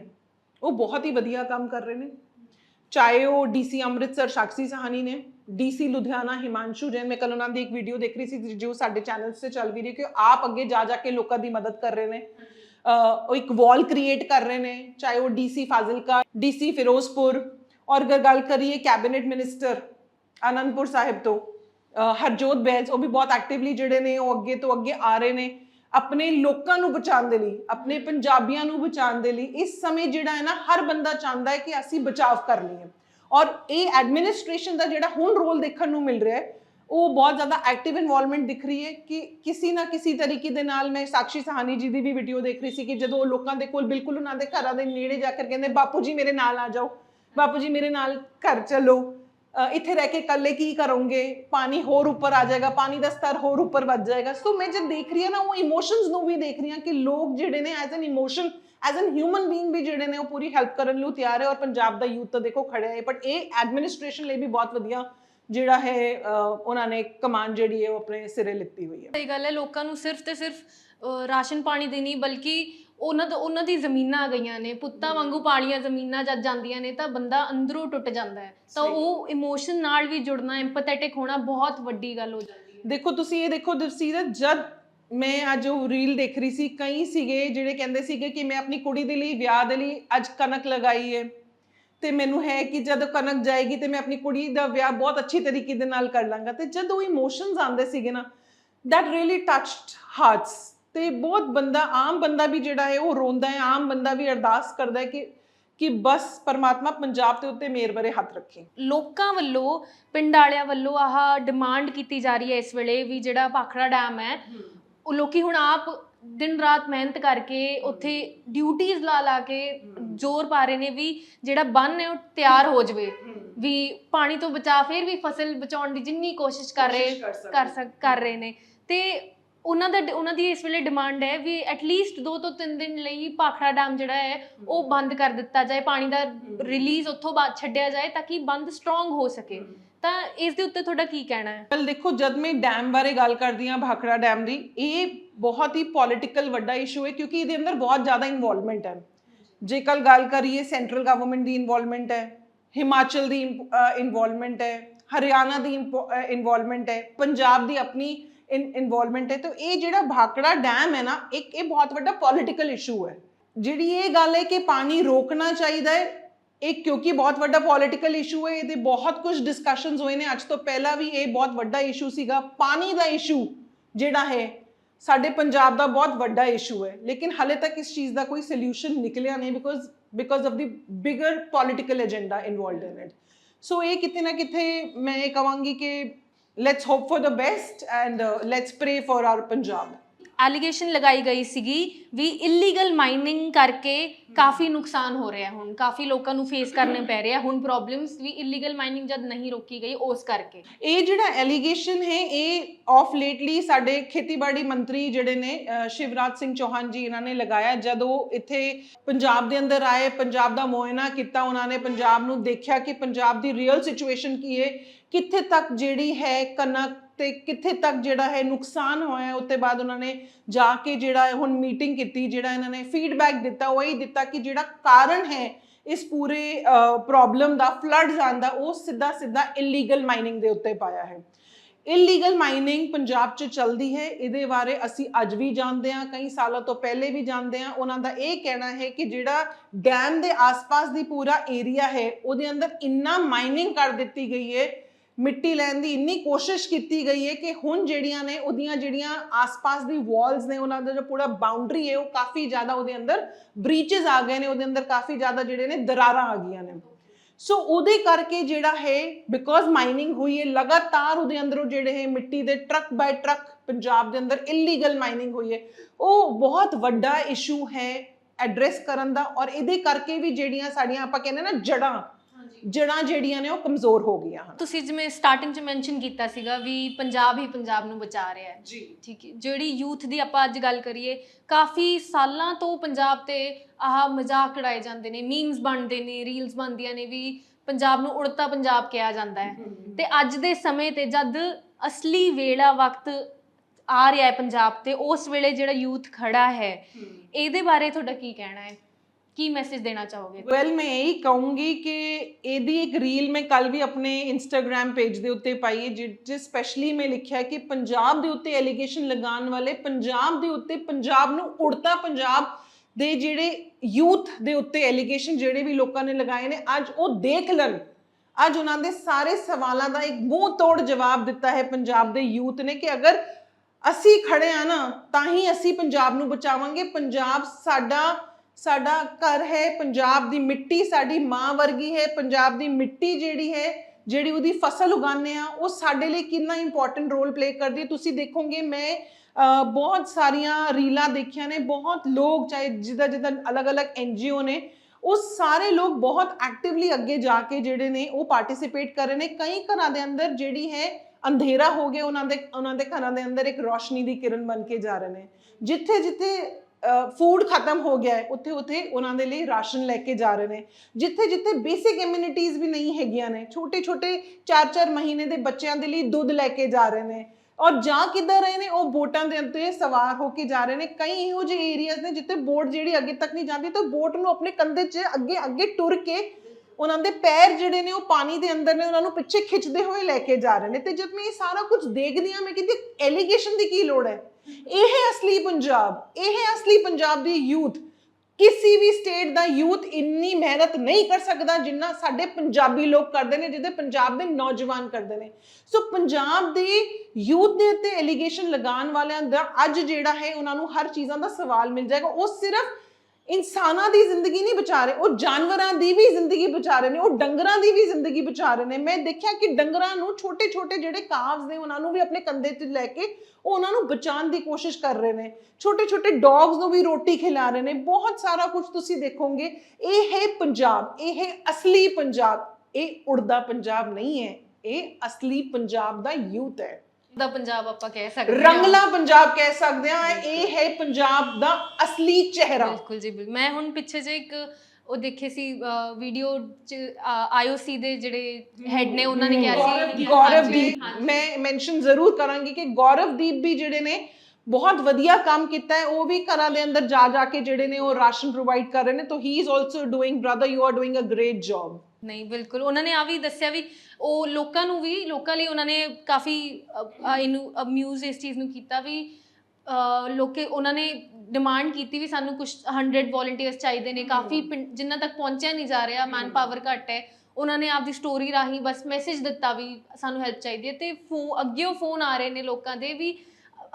ਉਹ ਬਹੁਤ ਹੀ ਵਧੀਆ ਕੰਮ ਕਰ ਰਹੇ ਨੇ। ਚਾਹੇ ਉਹ ਡੀਸੀ ਅੰਮ੍ਰਿਤਸਰ ਸਾਕਸ਼ੀ ਸਹਾਨੀ ਨੇ ਡੀਸੀ ਲੁਧਿਆਣਾ ਹਿਮਾਂਸ਼ੂ ਜੈਨ ਮੈਂ ਕੱਲ ਉਹਨਾਂ ਦੀ ਇੱਕ ਵੀਡੀਓ ਦੇਖ ਰਹੀ ਸੀ ਜੋ ਸਾਡੇ ਚੈਨਲਸ ਤੇ ਚੱਲ ਵੀ ਰਹੀ ਕਿ ਆਪ ਅੱਗੇ ਜਾ ਜਾ ਕੇ ਲੋਕਾਂ ਦੀ ਮਦਦ ਕਰ ਰਹੇ ਨੇ। ਉਹ ਇੱਕ ਵਾਲ ਕ੍ਰੀਏਟ ਕਰ ਰਹੇ ਨੇ, ਚਾਹੇ ਉਹ ਡੀਸੀ ਫਾਜ਼ਿਲਕਾ ਡੀਸੀ ਫਿਰੋਜ਼ਪੁਰ ਔਰ ਅਗਰ ਗੱਲ ਕਰੀਏ ਕੈਬਨਿਟ ਮਿਨਿਸਟਰ ਆਨੰਦਪੁਰ ਸਾਹਿਬ ਤੋਂ ਹਰਜੋਤ ਬੈਂਸ ਉਹ ਵੀ ਬਹੁਤ ਐਕਟਿਵਲੀ ਜਿਹੜੇ ਨੇ ਉਹ ਅੱਗੇ ਤੋਂ ਅੱਗੇ ਆ ਰਹੇ ਨੇ, ਆਪਣੇ ਲੋਕਾਂ ਨੂੰ ਬਚਾਉਣ ਦੇ ਲਈ, ਆਪਣੇ ਪੰਜਾਬੀਆਂ ਨੂੰ ਬਚਾਉਣ ਦੇ ਲਈ, ਇਸ ਸਮੇਂ ਜਿਹੜਾ ਹੈ ਨਾ, ਹਰ ਬੰਦਾ ਚਾਹੁੰਦਾ ਹੈ ਕਿ ਅਸੀਂ ਬਚਾਵ ਕਰ ਲਈਏ। ਔਰ ਇਹ ਐਡਮਿਨਿਸਟ੍ਰੇਸ਼ਨ ਦਾ ਜਿਹੜਾ ਹੁਣ ਰੋਲ ਦੇਖਣ ਨੂੰ ਮਿਲ ਰਿਹਾ ਹੈ, ਉਹ ਬਹੁਤ ਜ਼ਿਆਦਾ ਐਕਟਿਵ ਇਨਵੋਲਵਮੈਂਟ ਦਿਖ ਰਹੀ ਹੈ ਕਿ ਕਿਸੇ ਨਾ ਕਿਸੇ ਤਰੀਕੇ ਦੇ ਨਾਲ ਮੈਂ ਸਾਕਸ਼ੀ ਸਹਾਨੀ ਜੀ ਦੀ ਵੀ ਵੀਡੀਓ ਦੇਖ ਰਹੀ ਸੀ ਕਿ ਜਦੋਂ ਉਹ ਲੋਕਾਂ ਦੇ ਕੋਲ ਬਿਲਕੁਲ ਉਹਨਾਂ ਦੇ ਘਰਾਂ ਦੇ ਨੇੜੇ ਜਾ ਕੇ ਕਹਿੰਦੇ, ਬਾਪੂ ਜੀ ਮੇਰੇ ਨਾਲ ਆ ਜਾਓ। ਬਾਪੂ ਜੀ ਮੇਰੇ ਨਾਲ ਘਰ ਚੱਲੋ। ਇੱਥੇ ਰਹਿ ਕੇ ਇਕੱਲੇ ਕੀ ਕਰੋਗੇ? ਪਾਣੀ ਹੋਰ ਉੱਪਰ ਆ ਜਾਏਗਾ, ਪਾਣੀ ਦਾ ਸਤਰ ਹੋਰ ਉੱਪਰ ਵੱਧ ਜਾਏਗਾ। ਸੋ ਮੈਂ ਜੇ ਦੇਖ ਰਹੀ ਹਾਂ ਨਾ, ਉਹ ਇਮੋਸ਼ਨਸ ਨੂੰ ਵੀ ਦੇਖ ਰਹੀ ਹਾਂ ਕਿ ਲੋਕ ਜਿਹੜੇ ਨੇ as an emotion as an human being ਵੀ ਜਿਹੜੇ ਨੇ ਉਹ ਪੂਰੀ ਹੈਲਪ ਕਰਨ ਲਈ ਤਿਆਰ ਹੈ ਔਰ ਪੰਜਾਬ ਦਾ ਯੂਥ ਤਾਂ ਦੇਖੋ ਖੜਿਆ ਹੈ। ਬਟ ਇਹ ਐਡਮਿਨਿਸਟ੍ਰੇਸ਼ਨ ਲਈ ਵੀ ਬਹੁਤ ਵਧੀਆ ਜਿਹੜਾ ਹੈ ਉਹਨਾਂ ਨੇ ਕਮਾਂਡ ਜਿਹੜੀ ਹੈ ਉਹ ਆਪਣੇ ਸਿਰੇ ਲਿੱਤੀ ਹੋਈ ਹੈ। ਸਹੀ ਗੱਲ ਹੈ, ਲੋਕਾਂ ਨੂੰ ਸਿਰਫ ਤੇ ਸਿਰਫ ਰਾਸ਼ਨ ਪਾਣੀ ਦੇ ਨਹੀਂ, ਬਲਕਿ ਉਹਨਾਂ ਦਾ ਉਹਨਾਂ ਦੀ ਜ਼ਮੀਨਾਂ ਗਈਆਂ ਨੇ ਪੁੱਤਾਂ ਵਾਂਗੂ ਪਾਲੀਆਂ ਜ਼ਮੀਨਾਂ ਜਦ ਜਾਂਦੀਆਂ ਨੇ ਤਾਂ ਬੰਦਾ ਅੰਦਰੋਂ ਟੁੱਟ ਜਾਂਦਾ ਹੈ। ਤਾਂ। ਉਹ ਇਮੋਸ਼ਨ ਨਾਲ ਵੀ ਜੁੜਨਾ ਐਮਪੈਥੈਟਿਕ ਹੋਣਾ ਬਹੁਤ ਵੱਡੀ ਗੱਲ ਹੋ ਜਾਂਦੀ ਹੈ। ਦੇਖੋ ਤੁਸੀਂ ਇਹ ਦੇਖੋ ਦਿਵਸੀਰਤ ਜਦ ਮੈਂ ਅੱਜ ਉਹ ਰੀਲ ਦੇਖ ਰਹੀ ਸੀ ਕਈ ਸੀਗੇ ਜਿਹੜੇ ਕਹਿੰਦੇ ਸੀਗੇ ਕਿ ਮੈਂ ਆਪਣੀ ਕੁੜੀ ਦੇ ਲਈ ਵਿਆਹ ਦੇ ਲਈ ਅੱਜ ਕਣਕ ਲਗਾਈ ਹੈ ਤੇ ਮੈਨੂੰ ਹੈ ਕਿ ਜਦੋਂ ਕਣਕ ਜਾਏਗੀ ਤੇ ਮੈਂ ਆਪਣੀ ਕੁੜੀ ਦਾ ਵਿਆਹ ਬਹੁਤ ਅੱਛੀ ਤਰੀਕੇ ਦੇ ਨਾਲ ਕਰ ਲਾਂਗਾ। ਤੇ ਜਦ ਉਹ ਇਮੋਸ਼ਨਸ ਆਉਂਦੇ ਸੀਗੇ ਨਾ that really touched hearts ਤੇ ਬਹੁਤ ਬੰਦਾ ਆਮ ਬੰਦਾ ਵੀ ਜਿਹੜਾ ਹੈ ਉਹ ਰੋਂਦਾ ਹੈ ਆਮ ਬੰਦਾ ਵੀ ਅਰਦਾਸ ਕਰਦਾ ਹੈ ਕਿ ਕਿ ਬਸ ਪਰਮਾਤਮਾ ਪੰਜਾਬ ਦੇ ਉੱਤੇ ਮਿਹਰ ਭਰੇ ਹੱਥ ਰੱਖੇ। ਲੋਕਾਂ ਵੱਲੋਂ ਪਿੰਡ ਵਾਲਿਆਂ ਵੱਲੋਂ ਆਹ ਡਿਮਾਂਡ ਕੀਤੀ ਜਾ ਰਹੀ ਹੈ ਇਸ ਵੇਲੇ ਵੀ ਜਿਹੜਾ ਭਾਖੜਾ ਡੈਮ ਹੈ ਉਹ ਲੋਕੀ ਹੁਣ ਆਪ ਦਿਨ ਰਾਤ ਮਿਹਨਤ ਕਰਕੇ ਉੱਥੇ ਡਿਊਟੀਆਂ ਲਾ ਲਾ ਕੇ ਜ਼ੋਰ ਪਾ ਰਹੇ ਨੇ ਵੀ ਜਿਹੜਾ ਬੰਨ ਹੈ ਉਹ ਤਿਆਰ ਹੋ ਜਾਵੇ। ਵੀ ਪਾਣੀ ਤੋਂ ਬਚਾ ਫਿਰ ਵੀ ਫਸਲ ਬਚਾਉਣ ਦੀ ਜਿੰਨੀ ਕੋਸ਼ਿਸ਼ ਕਰ ਰਹੇ ਕਰ ਕਰ ਰਹੇ ਨੇ। ਤੇ ਉਹਨਾਂ ਦਾ ਉਹਨਾਂ ਦੀ ਇਸ ਵੇਲੇ ਡਿਮਾਂਡ ਹੈ ਵੀ ਐਟਲੀਸਟ 2 ਤੋਂ 3 ਦਿਨ ਲਈ ਭਾਖੜਾ ਡੈਮ ਜਿਹੜਾ ਹੈ ਉਹ ਬੰਦ ਕਰ ਦਿੱਤਾ ਜਾਏ ਪਾਣੀ ਦਾ ਰਿਲੀਜ਼ ਉੱਥੋਂ ਬਾਅਦ ਛੱਡਿਆ ਜਾਏ ਤਾਂ ਕਿ ਬੰਦ ਸਟਰੋਂਗ ਹੋ ਸਕੇ। ਤਾਂ ਇਸ ਦੇ ਉੱਤੇ ਤੁਹਾਡਾ ਕੀ ਕਹਿਣਾ ਹੈ? ਕੱਲ ਦੇਖੋ ਜਦ ਮੈਂ ਡੈਮ ਬਾਰੇ ਗੱਲ ਕਰਦੀ ਹਾਂ ਭਾਖੜਾ ਡੈਮ ਦੀ ਇਹ ਬਹੁਤ ਹੀ ਪੋਲਿਟੀਕਲ ਵੱਡਾ ਇਸ਼ੂ ਹੈ ਕਿਉਂਕਿ ਇਹਦੇ ਅੰਦਰ ਬਹੁਤ ਜ਼ਿਆਦਾ ਇਨਵੋਲਵਮੈਂਟ ਹੈ। ਜੇ ਕੱਲ ਗੱਲ ਕਰੀਏ ਸੈਂਟਰਲ ਗਵਰਨਮੈਂਟ ਦੀ ਇਨਵੋਲਵਮੈਂਟ ਹੈ ਹਿਮਾਚਲ ਦੀ ਇਨਵੋਲਵਮੈਂਟ ਹੈ ਹਰਿਆਣਾ ਦੀ ਇਨਵੋਲਵਮੈਂਟ ਹੈ ਪੰਜਾਬ ਦੀ ਆਪਣੀ ਇਨਵੋਲਵਮੈਂਟ ਹੈ, ਤਾਂ ਇਹ ਜਿਹੜਾ ਭਾਕੜਾ ਡੈਮ ਹੈ ਨਾ, ਇੱਕ ਇਹ ਬਹੁਤ ਵੱਡਾ ਪੋਲਿਟੀਕਲ ਇਸ਼ੂ ਹੈ। ਜਿਹੜੀ ਇਹ ਗੱਲ ਹੈ ਕਿ ਪਾਣੀ ਰੋਕਣਾ ਚਾਹੀਦਾ ਹੈ, ਇਹ ਕਿਉਂਕਿ ਬਹੁਤ ਵੱਡਾ ਪੋਲਿਟੀਕਲ ਇਸ਼ੂ ਹੈ, ਇਹਦੇ ਬਹੁਤ ਕੁਝ ਡਿਸਕਸ਼ਨਸ ਹੋਏ ਨੇ। ਅੱਜ ਤੋਂ ਪਹਿਲਾਂ ਵੀ ਇਹ ਬਹੁਤ ਵੱਡਾ ਇਸ਼ੂ ਸੀਗਾ। ਪਾਣੀ ਦਾ ਇਸ਼ੂ ਜਿਹੜਾ ਹੈ, ਸਾਡੇ ਪੰਜਾਬ ਦਾ ਬਹੁਤ ਵੱਡਾ ਇਸ਼ੂ ਹੈ। ਲੇਕਿਨ ਹਾਲੇ ਤੱਕ ਇਸ ਚੀਜ਼ ਦਾ ਕੋਈ ਸੋਲੂਸ਼ਨ ਨਿਕਲਿਆ ਨਹੀਂ because because of the bigger political agenda involved in it so ਇਹ ਕਿਤੇ ਨਾ ਕਿਤੇ ਮੈਂ ਇਹ ਕਹਾਂਗੀ ਕਿ let's hope for the best and uh, let's pray for our Punjab. Allegation ਲਗਾਈ ਗਈ ਸੀਗੀ ਵੀ ਇਲੀਗਲ ਮਾਈਨਿੰਗ ਕਰਕੇ ਕਾਫੀ ਨੁਕਸਾਨ ਹੋ ਰਿਹਾ ਹੁਣ, ਕਾਫੀ ਲੋਕਾਂ ਨੂੰ ਫੇਸ ਕਰਨੇ ਪੈ ਰਹੇ ਹੁਣ ਪ੍ਰੋਬਲਮਸ ਵੀ ਇਲੀਗਲ ਮਾਈਨਿੰਗ ਜਦ ਨਹੀਂ ਰੋਕੀ ਗਈ, ਉਸ ਕਰਕੇ। ਇਹ ਜਿਹੜਾ ਐਲੀਗੇਸ਼ਨ ਹੈ, ਇਹ ਆਫ ਲੇਟਲੀ ਸਾਡੇ ਖੇਤੀਬਾੜੀ ਮੰਤਰੀ ਜਿਹੜੇ ਨੇ ਸ਼ਿਵਰਾਜ ਸਿੰਘ ਚੌਹਾਨ ਜੀ ਇਹਨਾਂ ਨੇ ਲਗਾਇਆ। ਜਦੋਂ ਇੱਥੇ ਪੰਜਾਬ ਦੇ ਅੰਦਰ ਆਏ, ਪੰਜਾਬ ਦਾ ਮੁਆਇਨਾ ਕੀਤਾ, ਉਹਨਾਂ ਨੇ ਪੰਜਾਬ ਨੂੰ ਦੇਖਿਆ ਕਿ ਪੰਜਾਬ ਦੀ ਰੀਅਲ ਸਿਚੁਏਸ਼ਨ ਕੀ ਹੈ, ਕਿੱਥੇ ਤੱਕ ਜਿਹੜੀ ਹੈ ਕਣਕ ਤੇ ਕਿੱਥੇ ਤੱਕ ਜਿਹੜਾ ਹੈ ਨੁਕਸਾਨ ਹੋਇਆ ਹੈ, ਉੱਤੇ ਬਾਅਦ ਉਹਨਾਂ ਨੇ ਜਾ ਕੇ ਜਿਹੜਾ ਹੁਣ ਮੀਟਿੰਗ ਕੀਤੀ, ਜਿਹੜਾ ਇਹਨਾਂ ਨੇ ਫੀਡਬੈਕ ਦਿੱਤਾ, ਉਹ ਇਹ ਦਿੱਤਾ ਕਿ ਜਿਹੜਾ ਕਾਰਨ ਹੈ ਇਸ ਪੂਰੇ ਪ੍ਰੋਬਲਮ ਦਾ ਫਲੱਡਸ ਆਉਣ ਦਾ, ਉਹ ਸਿੱਧਾ ਸਿੱਧਾ ਇਲੀਗਲ ਮਾਈਨਿੰਗ ਦੇ ਉੱਤੇ ਪਾਇਆ ਹੈ। ਇਲੀਗਲ ਮਾਈਨਿੰਗ ਪੰਜਾਬ 'ਚ ਚੱਲਦੀ ਹੈ, ਇਹਦੇ ਬਾਰੇ ਅਸੀਂ ਅੱਜ ਵੀ ਜਾਣਦੇ ਹਾਂ, ਕਈ ਸਾਲਾਂ ਤੋਂ ਪਹਿਲੇ ਵੀ ਜਾਣਦੇ ਹਾਂ। ਉਹਨਾਂ ਦਾ ਇਹ ਕਹਿਣਾ ਹੈ ਕਿ ਜਿਹੜਾ ਡੈਮ ਦੇ ਆਸ-ਪਾਸ ਦੀ ਪੂਰਾ ਏਰੀਆ ਹੈ, ਉਹਦੇ ਅੰਦਰ ਇੰਨਾ ਮਾਈਨਿੰਗ ਕਰ ਦਿੱਤੀ ਗਈ ਹੈ ਮਿੱਟੀ ਲੈਣ ਦੀ ਇੰਨੀ ਕੋਸ਼ਿਸ਼ ਕੀਤੀ ਗਈ ਹੈ ਕਿ ਹੁਣ ਜਿਹੜੀਆਂ ਨੇ, ਉਹਦੀਆਂ ਜਿਹੜੀਆਂ ਆਸ-ਪਾਸ ਦੀ ਵਾਲਸ ਨੇ, ਉਹਨਾਂ ਦਾ ਜੋ ਪੂਰਾ ਬਾਉਂਡਰੀ ਹੈ, ਉਹ ਕਾਫੀ ਜ਼ਿਆਦਾ ਉਹਦੇ ਅੰਦਰ ਬ੍ਰੀਚਸ ਆ ਗਏ ਨੇ, ਉਹਦੇ ਅੰਦਰ ਕਾਫੀ ਜ਼ਿਆਦਾ ਜਿਹੜੇ ਨੇ ਦਰਾਰਾਂ ਆ ਗਈਆਂ ਨੇ। ਸੋ ਉਹਦੇ ਕਰਕੇ ਜਿਹੜਾ ਹੈ ਬਿਕੋਜ਼ ਮਾਈਨਿੰਗ ਹੋਈ ਹੈ, ਲਗਾਤਾਰ ਉਹਦੇ ਅੰਦਰੋਂ ਜਿਹੜੇ ਹੈ, ਮਿੱਟੀ ਦੇ ਟਰੱਕ ਬਾਈ ਟਰੱਕ ਪੰਜਾਬ ਦੇ ਅੰਦਰ ਇਲੀਗਲ ਮਾਈਨਿੰਗ ਹੋਈ ਹੈ। ਉਹ ਬਹੁਤ ਵੱਡਾ ਇਸ਼ੂ ਹੈ ਐਡਰੈਸ ਕਰਨ ਦਾ ਔਰ ਇਹਦੇ ਕਰਕੇ ਵੀ ਜਿਹੜੀਆਂ ਸਾਡੀਆਂ ਆਪਾਂ ਕਹਿੰਦੇ ਨਾ ਜੜਾਂ ਜੜਾਂ ਜਿਹੜੀਆਂ ਨੇ ਉਹ ਕਮਜ਼ੋਰ ਹੋ ਗਈਆਂ ਹਨ। ਤੁਸੀਂ ਜਿਵੇਂ ਸਟਾਰਟਿੰਗ 'ਚ ਮੈਂਸ਼ਨ ਕੀਤਾ ਸੀਗਾ ਵੀ ਪੰਜਾਬ ਹੀ ਪੰਜਾਬ ਨੂੰ ਬਚਾ ਰਿਹਾ ਹੈ। ਜੀ। ਠੀਕ ਹੈ ਜਿਹੜੀ ਯੂਥ ਦੀ ਆਪਾਂ ਅੱਜ ਗੱਲ ਕਰੀਏ ਕਾਫੀ ਸਾਲਾਂ ਤੋਂ ਪੰਜਾਬ ਤੇ ਆਹ ਮਜ਼ਾਕ ਉਡਾਏ ਜਾਂਦੇ ਨੇ ਮੀਮਸ ਬਣਦੇ ਨੇ ਰੀਲਸ ਬਣਦੀਆਂ ਨੇ ਵੀ ਪੰਜਾਬ ਨੂੰ ਉੜਤਾ ਪੰਜਾਬ ਕਿਹਾ ਜਾਂਦਾ ਹੈ। ਤੇ ਅੱਜ ਦੇ ਸਮੇਂ ਤੇ ਜਦ ਅਸਲੀ ਵੇਲਾ ਵਕਤ ਆ ਰਿਹਾ ਹੈ ਪੰਜਾਬ ਤੇ ਉਸ ਵੇਲੇ ਜਿਹੜਾ ਯੂਥ ਖੜਾ ਹੈ ਇਹਦੇ ਬਾਰੇ ਤੁਹਾਡਾ ਕੀ ਕਹਿਣਾ ਹੈ? ਕੀ ਮੈਸੇਜ ਦੇਣਾ ਚਾਹੋਗੇ? ਵੈਲ ਮੈਂ ਇਹੀ ਕਹੂੰਗੀ ਕਿ ਇਹਦੀ ਇੱਕ ਰੀਲ ਮੈਂ ਕੱਲ ਵੀ ਆਪਣੇ ਇੰਸਟਾਗ੍ਰam ਪੇਜ ਦੇ ਉੱਤੇ ਪਾਈ ਹੈ, ਜਿ- ਜਿਸ ਸਪੈਸ਼ਲੀ ਮੈਂ ਲਿਖਿਆ ਕਿ ਪੰਜਾਬ ਦੇ ਉੱਤੇ ਐਲੀਗੇਸ਼ਨ ਲਗਾਉਣ ਵਾਲੇ ਪੰਜਾਬ ਦੇ ਉੱਤੇ ਪੰਜਾਬ ਨੂੰ ਉੜਤਾ ਪੰਜਾਬ ਦੇ ਜਿਹੜੇ ਯੂਥ ਦੇ ਉੱਤੇ ਐਲੀਗੇਸ਼ਨ ਜਿਹੜੇ ਵੀ ਲੋਕਾਂ ਨੇ ਲਗਾਏ ਨੇ, ਅੱਜ ਉਹ ਦੇਖ ਲੈਣ। ਅੱਜ ਉਹਨਾਂ ਦੇ ਸਾਰੇ ਸਵਾਲਾਂ ਦਾ ਇੱਕ ਮੂੰਹ ਤੋੜ ਜਵਾਬ ਦਿੱਤਾ ਹੈ ਪੰਜਾਬ ਦੇ ਯੂਥ ਨੇ ਕਿ ਅਗਰ ਅਸੀਂ ਖੜੇ ਆ ਨਾ, ਤਾਂ ਹੀ ਅਸੀਂ ਪੰਜਾਬ ਨੂੰ ਬਚਾਵਾਂਗੇ। ਪੰਜਾਬ ਸਾਡਾ ਸਾਡਾ ਘਰ ਹੈ, ਪੰਜਾਬ ਦੀ ਮਿੱਟੀ ਸਾਡੀ ਮਾਂ ਵਰਗੀ ਹੈ, ਪੰਜਾਬ ਦੀ ਮਿੱਟੀ ਜਿਹੜੀ ਹੈ, ਜਿਹੜੀ ਉਹਦੀ ਫਸਲ ਉਗਾਉਂਦੇ ਆ ਉਹ ਸਾਡੇ ਲਈ ਕਿੰਨਾ ਇੰਪੋਰਟੈਂਟ ਰੋਲ ਪਲੇ ਕਰਦੀ ਹੈ। ਤੁਸੀਂ ਦੇਖੋਗੇ, ਮੈਂ ਬਹੁਤ ਸਾਰੀਆਂ ਰੀਲਾਂ ਦੇਖੀਆਂ ਨੇ, ਬਹੁਤ ਲੋਕ, ਚਾਹੇ ਜਿੱਦਾਂ ਜਿੱਦਾਂ ਅਲੱਗ-ਅਲੱਗ ਐਨਜੀਓ ਨੇ, ਉਹ ਸਾਰੇ ਲੋਕ ਬਹੁਤ ਐਕਟਿਵਲੀ ਅੱਗੇ ਜਾ ਕੇ ਜਿਹੜੇ ਨੇ, ਉਹ ਪਾਰਟਿਸਿਪੇਟ ਕਰ ਰਹੇ ਨੇ। ਕਈ ਘਰਾਂ ਦੇ ਅੰਦਰ ਜਿਹੜੀ ਹੈ, ਅੰਧੇਰਾ ਹੋ ਗਿਆ, ਉਹਨਾਂ ਦੇ ਉਹਨਾਂ ਦੇ ਘਰਾਂ ਦੇ ਅੰਦਰ ਇੱਕ ਰੋਸ਼ਨੀ ਦੀ ਕਿਰਨ ਬਣ ਕੇ ਜਾ ਰਹੇ ਨੇ। ਜਿੱਥੇ ਜਿੱਥੇ ਫੂਡ ਖਤਮ ਹੋ ਗਿਆ ਹੈ, ਉੱਥੇ ਉੱਥੇ ਉਹਨਾਂ ਦੇ ਲਈ ਰਾਸ਼ਨ ਲੈ ਕੇ ਜਾ ਰਹੇ ਨੇ। ਜਿੱਥੇ ਜਿੱਥੇ ਬੇਸਿਕ ਇਮਿਊਨਿਟੀਜ਼ ਵੀ ਨਹੀਂ ਹੈਗੀਆਂ ਨੇ, ਛੋਟੇ ਛੋਟੇ 4-4 ਮਹੀਨੇ ਦੇ ਬੱਚਿਆਂ ਦੇ ਲਈ ਦੁੱਧ ਲੈ ਕੇ ਜਾ ਰਹੇ ਨੇ ਔਰ ਜਾਂ ਕਿੱਧਰ ਰਹੇ ਨੇ, ਉਹ ਬੋਟਾਂ ਦੇ ਉੱਤੇ ਸਵਾਰ ਹੋ ਕੇ ਜਾ ਰਹੇ ਨੇ। ਕਈ ਇਹੋ ਜਿਹੇ ਏਰੀਆਜ਼ ਨੇ ਜਿੱਥੇ ਬੋਟ ਜਿਹੜੀ ਅੱਗੇ ਤੱਕ ਨਹੀਂ ਜਾਂਦੀ, ਤਾਂ ਬੋਟ ਨੂੰ ਆਪਣੇ ਕੰਧੇ 'ਚ ਅੱਗੇ ਅੱਗੇ ਟੁਰ ਕੇ ਉਹਨਾਂ ਦੇ ਪੈਰ ਜਿਹੜੇ ਨੇ ਉਹ ਪਾਣੀ ਦੇ ਅੰਦਰ ਨੇ, ਉਹਨਾਂ ਨੂੰ ਪਿੱਛੇ ਖਿੱਚਦੇ ਹੋਏ ਲੈ ਕੇ ਜਾ ਰਹੇ ਨੇ। ਤੇ ਜਦ ਮੈਂ ਇਹ ਸਾਰਾ ਕੁਝ ਦੇਖਦੀ ਹਾਂ, ਮੈਂ ਕਹਿੰਦੀ ਐਲੀਗੇਸ਼ਨ ਦੀ ਕੀ ਲੋੜ ਹੈ? ਇਹ ਹੈ ਅਸਲੀ ਪੰਜਾਬ, ਇਹ ਹੈ ਅਸਲੀ ਪੰਜਾਬ ਦੀ ਯੂਥ। ਕਿਸੇ ਵੀ ਸਟੇਟ ਦਾ ਯੂਥ ਇੰਨੀ ਮਿਹਨਤ ਨਹੀਂ ਕਰ ਸਕਦਾ ਜਿੰਨਾ ਸਾਡੇ ਪੰਜਾਬੀ ਲੋਕ ਕਰਦੇ ਨੇ, ਜਿਹਦੇ ਪੰਜਾਬ ਦੇ ਨੌਜਵਾਨ ਕਰਦੇ ਨੇ। ਸੋ ਪੰਜਾਬ ਦੇ ਯੂਥ ਦੇ ਉੱਤੇ ਐਲੀਗੇਸ਼ਨ ਲਗਾਉਣ ਵਾਲਿਆਂ ਦਾ ਅੱਜ ਜਿਹੜਾ ਹੈ, ਉਹਨਾਂ ਨੂੰ ਹਰ ਚੀਜ਼ਾਂ ਦਾ ਸਵਾਲ ਮਿਲ ਜਾਏਗਾ। ਉਹ ਸਿਰਫ ਇਨਸਾਨਾਂ ਦੀ ਜ਼ਿੰਦਗੀ ਨਹੀਂ ਬਚਾ ਰਹੇ, ਉਹ ਜਾਨਵਰਾਂ ਦੀ ਵੀ ਜ਼ਿੰਦਗੀ ਬਚਾ ਰਹੇ ਨੇ, ਉਹ ਡੰਗਰਾਂ ਦੀ ਵੀ ਜ਼ਿੰਦਗੀ ਬਚਾ ਰਹੇ ਨੇ। ਮੈਂ ਦੇਖਿਆ ਕਿ ਡੰਗਰਾਂ ਨੂੰ ਛੋਟੇ ਛੋਟੇ ਜਿਹੜੇ ਕਾਵਸ ਨੇ, ਉਹਨਾਂ ਨੂੰ ਵੀ ਆਪਣੇ ਕੰਧੇ ਤੇ ਲੈ ਕੇ ਉਹ ਉਹਨਾਂ ਨੂੰ ਬਚਾਉਣ ਦੀ ਕੋਸ਼ਿਸ਼ ਕਰ ਰਹੇ ਨੇ। ਛੋਟੇ ਛੋਟੇ ਡੌਗਸ ਨੂੰ ਵੀ ਰੋਟੀ ਖਿਲਾ ਰਹੇ ਨੇ। ਬਹੁਤ ਸਾਰਾ ਕੁਝ ਤੁਸੀਂ ਦੇਖੋਗੇ। ਇਹ ਹੈ ਪੰਜਾਬ, ਇਹ ਹੈ ਅਸਲੀ ਪੰਜਾਬ। ਇਹ ਉੜਦਾ ਪੰਜਾਬ ਨਹੀਂ ਹੈ। ਇਹ ਅਸਲੀ ਪੰਜਾਬ ਦਾ ਯੂਥ ਹੈ। ਦਾ ਪੰਜਾਬ ਆਪਾਂ ਕਹਿ ਸਕਦੇ ਹਾਂ। ਰੰਗਲਾ ਪੰਜਾਬ ਕਹਿ ਸਕਦੇ ਹਾਂ। ਇਹ ਹੈ ਪੰਜਾਬ ਦਾ ਅਸਲੀ ਚਿਹਰਾ। ਬਿਲਕੁਲ ਜੀ ਬਿਲਕੁਲ। ਮੈਂ ਹੁਣ ਪਿੱਛੇ ਜੇ ਇੱਕ ਉਹ ਦੇਖੇ ਸੀ ਵੀਡੀਓ ਚ ਆਈਓਸੀ ਦੇ ਜਿਹੜੇ ਹੈਡ ਨੇ ਉਹਨਾਂ ਨੇ ਕਿਹਾ ਸੀ ਗੌਰਵਦੀਪ ਮੈਂ ਮੈਂਸ਼ਨ ਜ਼ਰੂਰ ਕਰਾਂਗੀ ਕਿ ਗੌਰਵਦੀਪ ਵੀ ਜਿਹੜੇ ਨੇ ਬਹੁਤ ਵਧੀਆ ਕੰਮ ਕੀਤਾ ਹੈ। ਉਹ ਵੀ ਘਰਾਂ ਦੇ ਅੰਦਰ ਜਾ ਜਾ ਕੇ ਜਿਹੜੇ ਨੇ ਉਹ ਰਾਸ਼ਨ ਪ੍ਰੋਵਾਈਡ ਕਰ ਰਹੇ ਨੇ। ਤਾਂ he is also doing brother you are doing a great job ਨਹੀਂ ਬਿਲਕੁਲ। ਉਹਨਾਂ ਨੇ ਆ ਵੀ ਦੱਸਿਆ ਵੀ ਉਹ ਲੋਕਾਂ ਨੂੰ ਵੀ ਲੋਕਾਂ ਲਈ ਉਹਨਾਂ ਨੇ ਕਾਫੀ ਅ, ਅ, ਇਹਨੂੰ ਅਮਿਊਜ਼ ਇਸ ਚੀਜ਼ ਨੂੰ ਕੀਤਾ ਵੀ ਅ, ਲੋਕੇ ਉਹਨਾਂ ਨੇ ਡਿਮਾਂਡ ਕੀਤੀ ਵੀ ਸਾਨੂੰ ਕੁਝ 100 ਵੋਲੰਟੀਅਰਸ ਚਾਹੀਦੇ ਨੇ। ਕਾਫੀ ਪਿੰਡ- ਜਿਨ੍ਹਾਂ ਤੱਕ ਪਹੁੰਚਿਆ ਨਹੀਂ ਜਾ ਰਿਹਾ ਮੈਨ ਪਾਵਰ ਘੱਟ ਹੈ ਉਹਨਾਂ ਨੇ ਆਪਦੀ ਸਟੋਰੀ ਰਾਹੀਂ ਬਸ ਮੈਸੇਜ ਦਿੱਤਾ ਵੀ ਸਾਨੂੰ ਹੈਲਪ ਚਾਹੀਦੀ ਹੈ। ਤੇ ਫੋ ਅੱਗੇੋਂ ਫੋਨ ਆ ਰਹੇ ਨੇ ਲੋਕਾਂ ਦੇ ਵੀ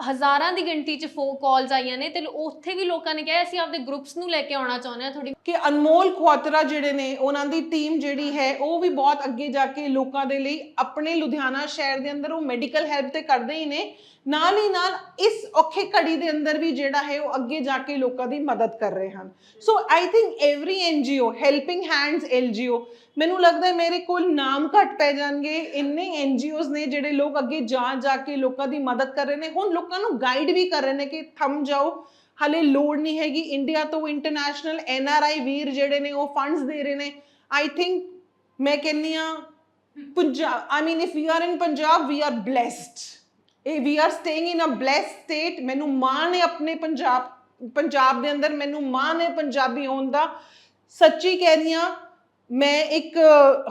ਹਜ਼ਾਰਾਂ ਦੀ ਗਿਣਤੀ ਚ ਫੋਨ ਕਾਲਸ ਆਈਆਂ ਨੇ ਤੇ ਉੱਥੇ ਵੀ ਲੋਕਾਂ ਨੇ ਕਿਹਾ, ਅਸੀਂ ਆਪਦੇ ਗਰੁੱਪਸ ਨੂੰ ਲੈ ਕੇ ਆਉਣਾ ਚਾਹੁੰਦੇ ਹਾਂ ਥੋੜੀ ਕਿ ਅਨਮੋਲ ਖੁਆਤਰਾ ਜਿਹੜੇ ਨੇ, ਉਹਨਾਂ ਦੀ ਟੀਮ ਜਿਹੜੀ ਹੈ, ਉਹ ਵੀ ਬਹੁਤ ਅੱਗੇ ਜਾ ਕੇ ਲੋਕਾਂ ਦੇ ਲਈ ਆਪਣੇ ਲੁਧਿਆਣਾ ਸ਼ਹਿਰ ਦੇ ਅੰਦਰ ਉਹ ਮੈਡੀਕਲ ਹੈਲਪ ਤੇ ਕਰਦੇ ਹੀ ਨੇ। ਨਾਲ ਹੀ ਨਾਲ ਇਸ ਔਖੇ ਘੜੀ ਦੇ ਅੰਦਰ ਵੀ ਜਿਹੜਾ ਹੈ ਉਹ ਅੱਗੇ ਜਾ ਕੇ ਲੋਕਾਂ ਦੀ ਮਦਦ ਕਰ ਰਹੇ ਹਨ। So I think every NGO helping hands ਐਲਜੀਓ ਮੈਨੂੰ ਲੱਗਦਾ ਮੇਰੇ ਕੋਲ ਨਾਮ ਘੱਟ ਪੈ ਜਾਣਗੇ। ਇੰਨੇ ਐਨਜੀਓਜ਼ ਨੇ ਜਿਹੜੇ ਲੋਕ ਅੱਗੇ ਜਾ ਜਾ ਕੇ ਲੋਕਾਂ ਦੀ ਮਦਦ ਕਰ ਰਹੇ ਨੇ। ਹੁਣ ਲੋਕਾਂ ਨੂੰ ਗਾਈਡ ਵੀ ਕਰ ਰਹੇ ਨੇ ਕਿ ਥੰਮ ਜਾਓ। ਹਲੇ ਲੋੜ ਨਹੀਂ ਹੈਗੀ। ਇੰਡੀਆ ਤੋਂ ਇੰਟਰਨੈਸ਼ਨਲ ਐਨ ਆਰ ਆਈ ਵੀਰ ਜਿਹੜੇ ਨੇ, ਉਹ ਫੰਡਸ ਦੇ ਰਹੇ ਨੇ। ਆਈ ਥਿੰਕ ਮੈਂ ਕਹਿੰਨੀ ਆ Punjab I mean if you are in Punjab we are blessed ਇਹ we are staying in a blessed state ਮੈਨੂੰ ਮਾਣ ਹੈ ਆਪਣੇ ਪੰਜਾਬ ਪੰਜਾਬ ਦੇ ਅੰਦਰ ਮੈਨੂੰ ਮਾਣ ਹੈ ਪੰਜਾਬੀ ਹੋਣ ਦਾ ਸੱਚੀ ਕਹਿ ਰਹੀ ਹਾਂ, ਮੈਂ ਇੱਕ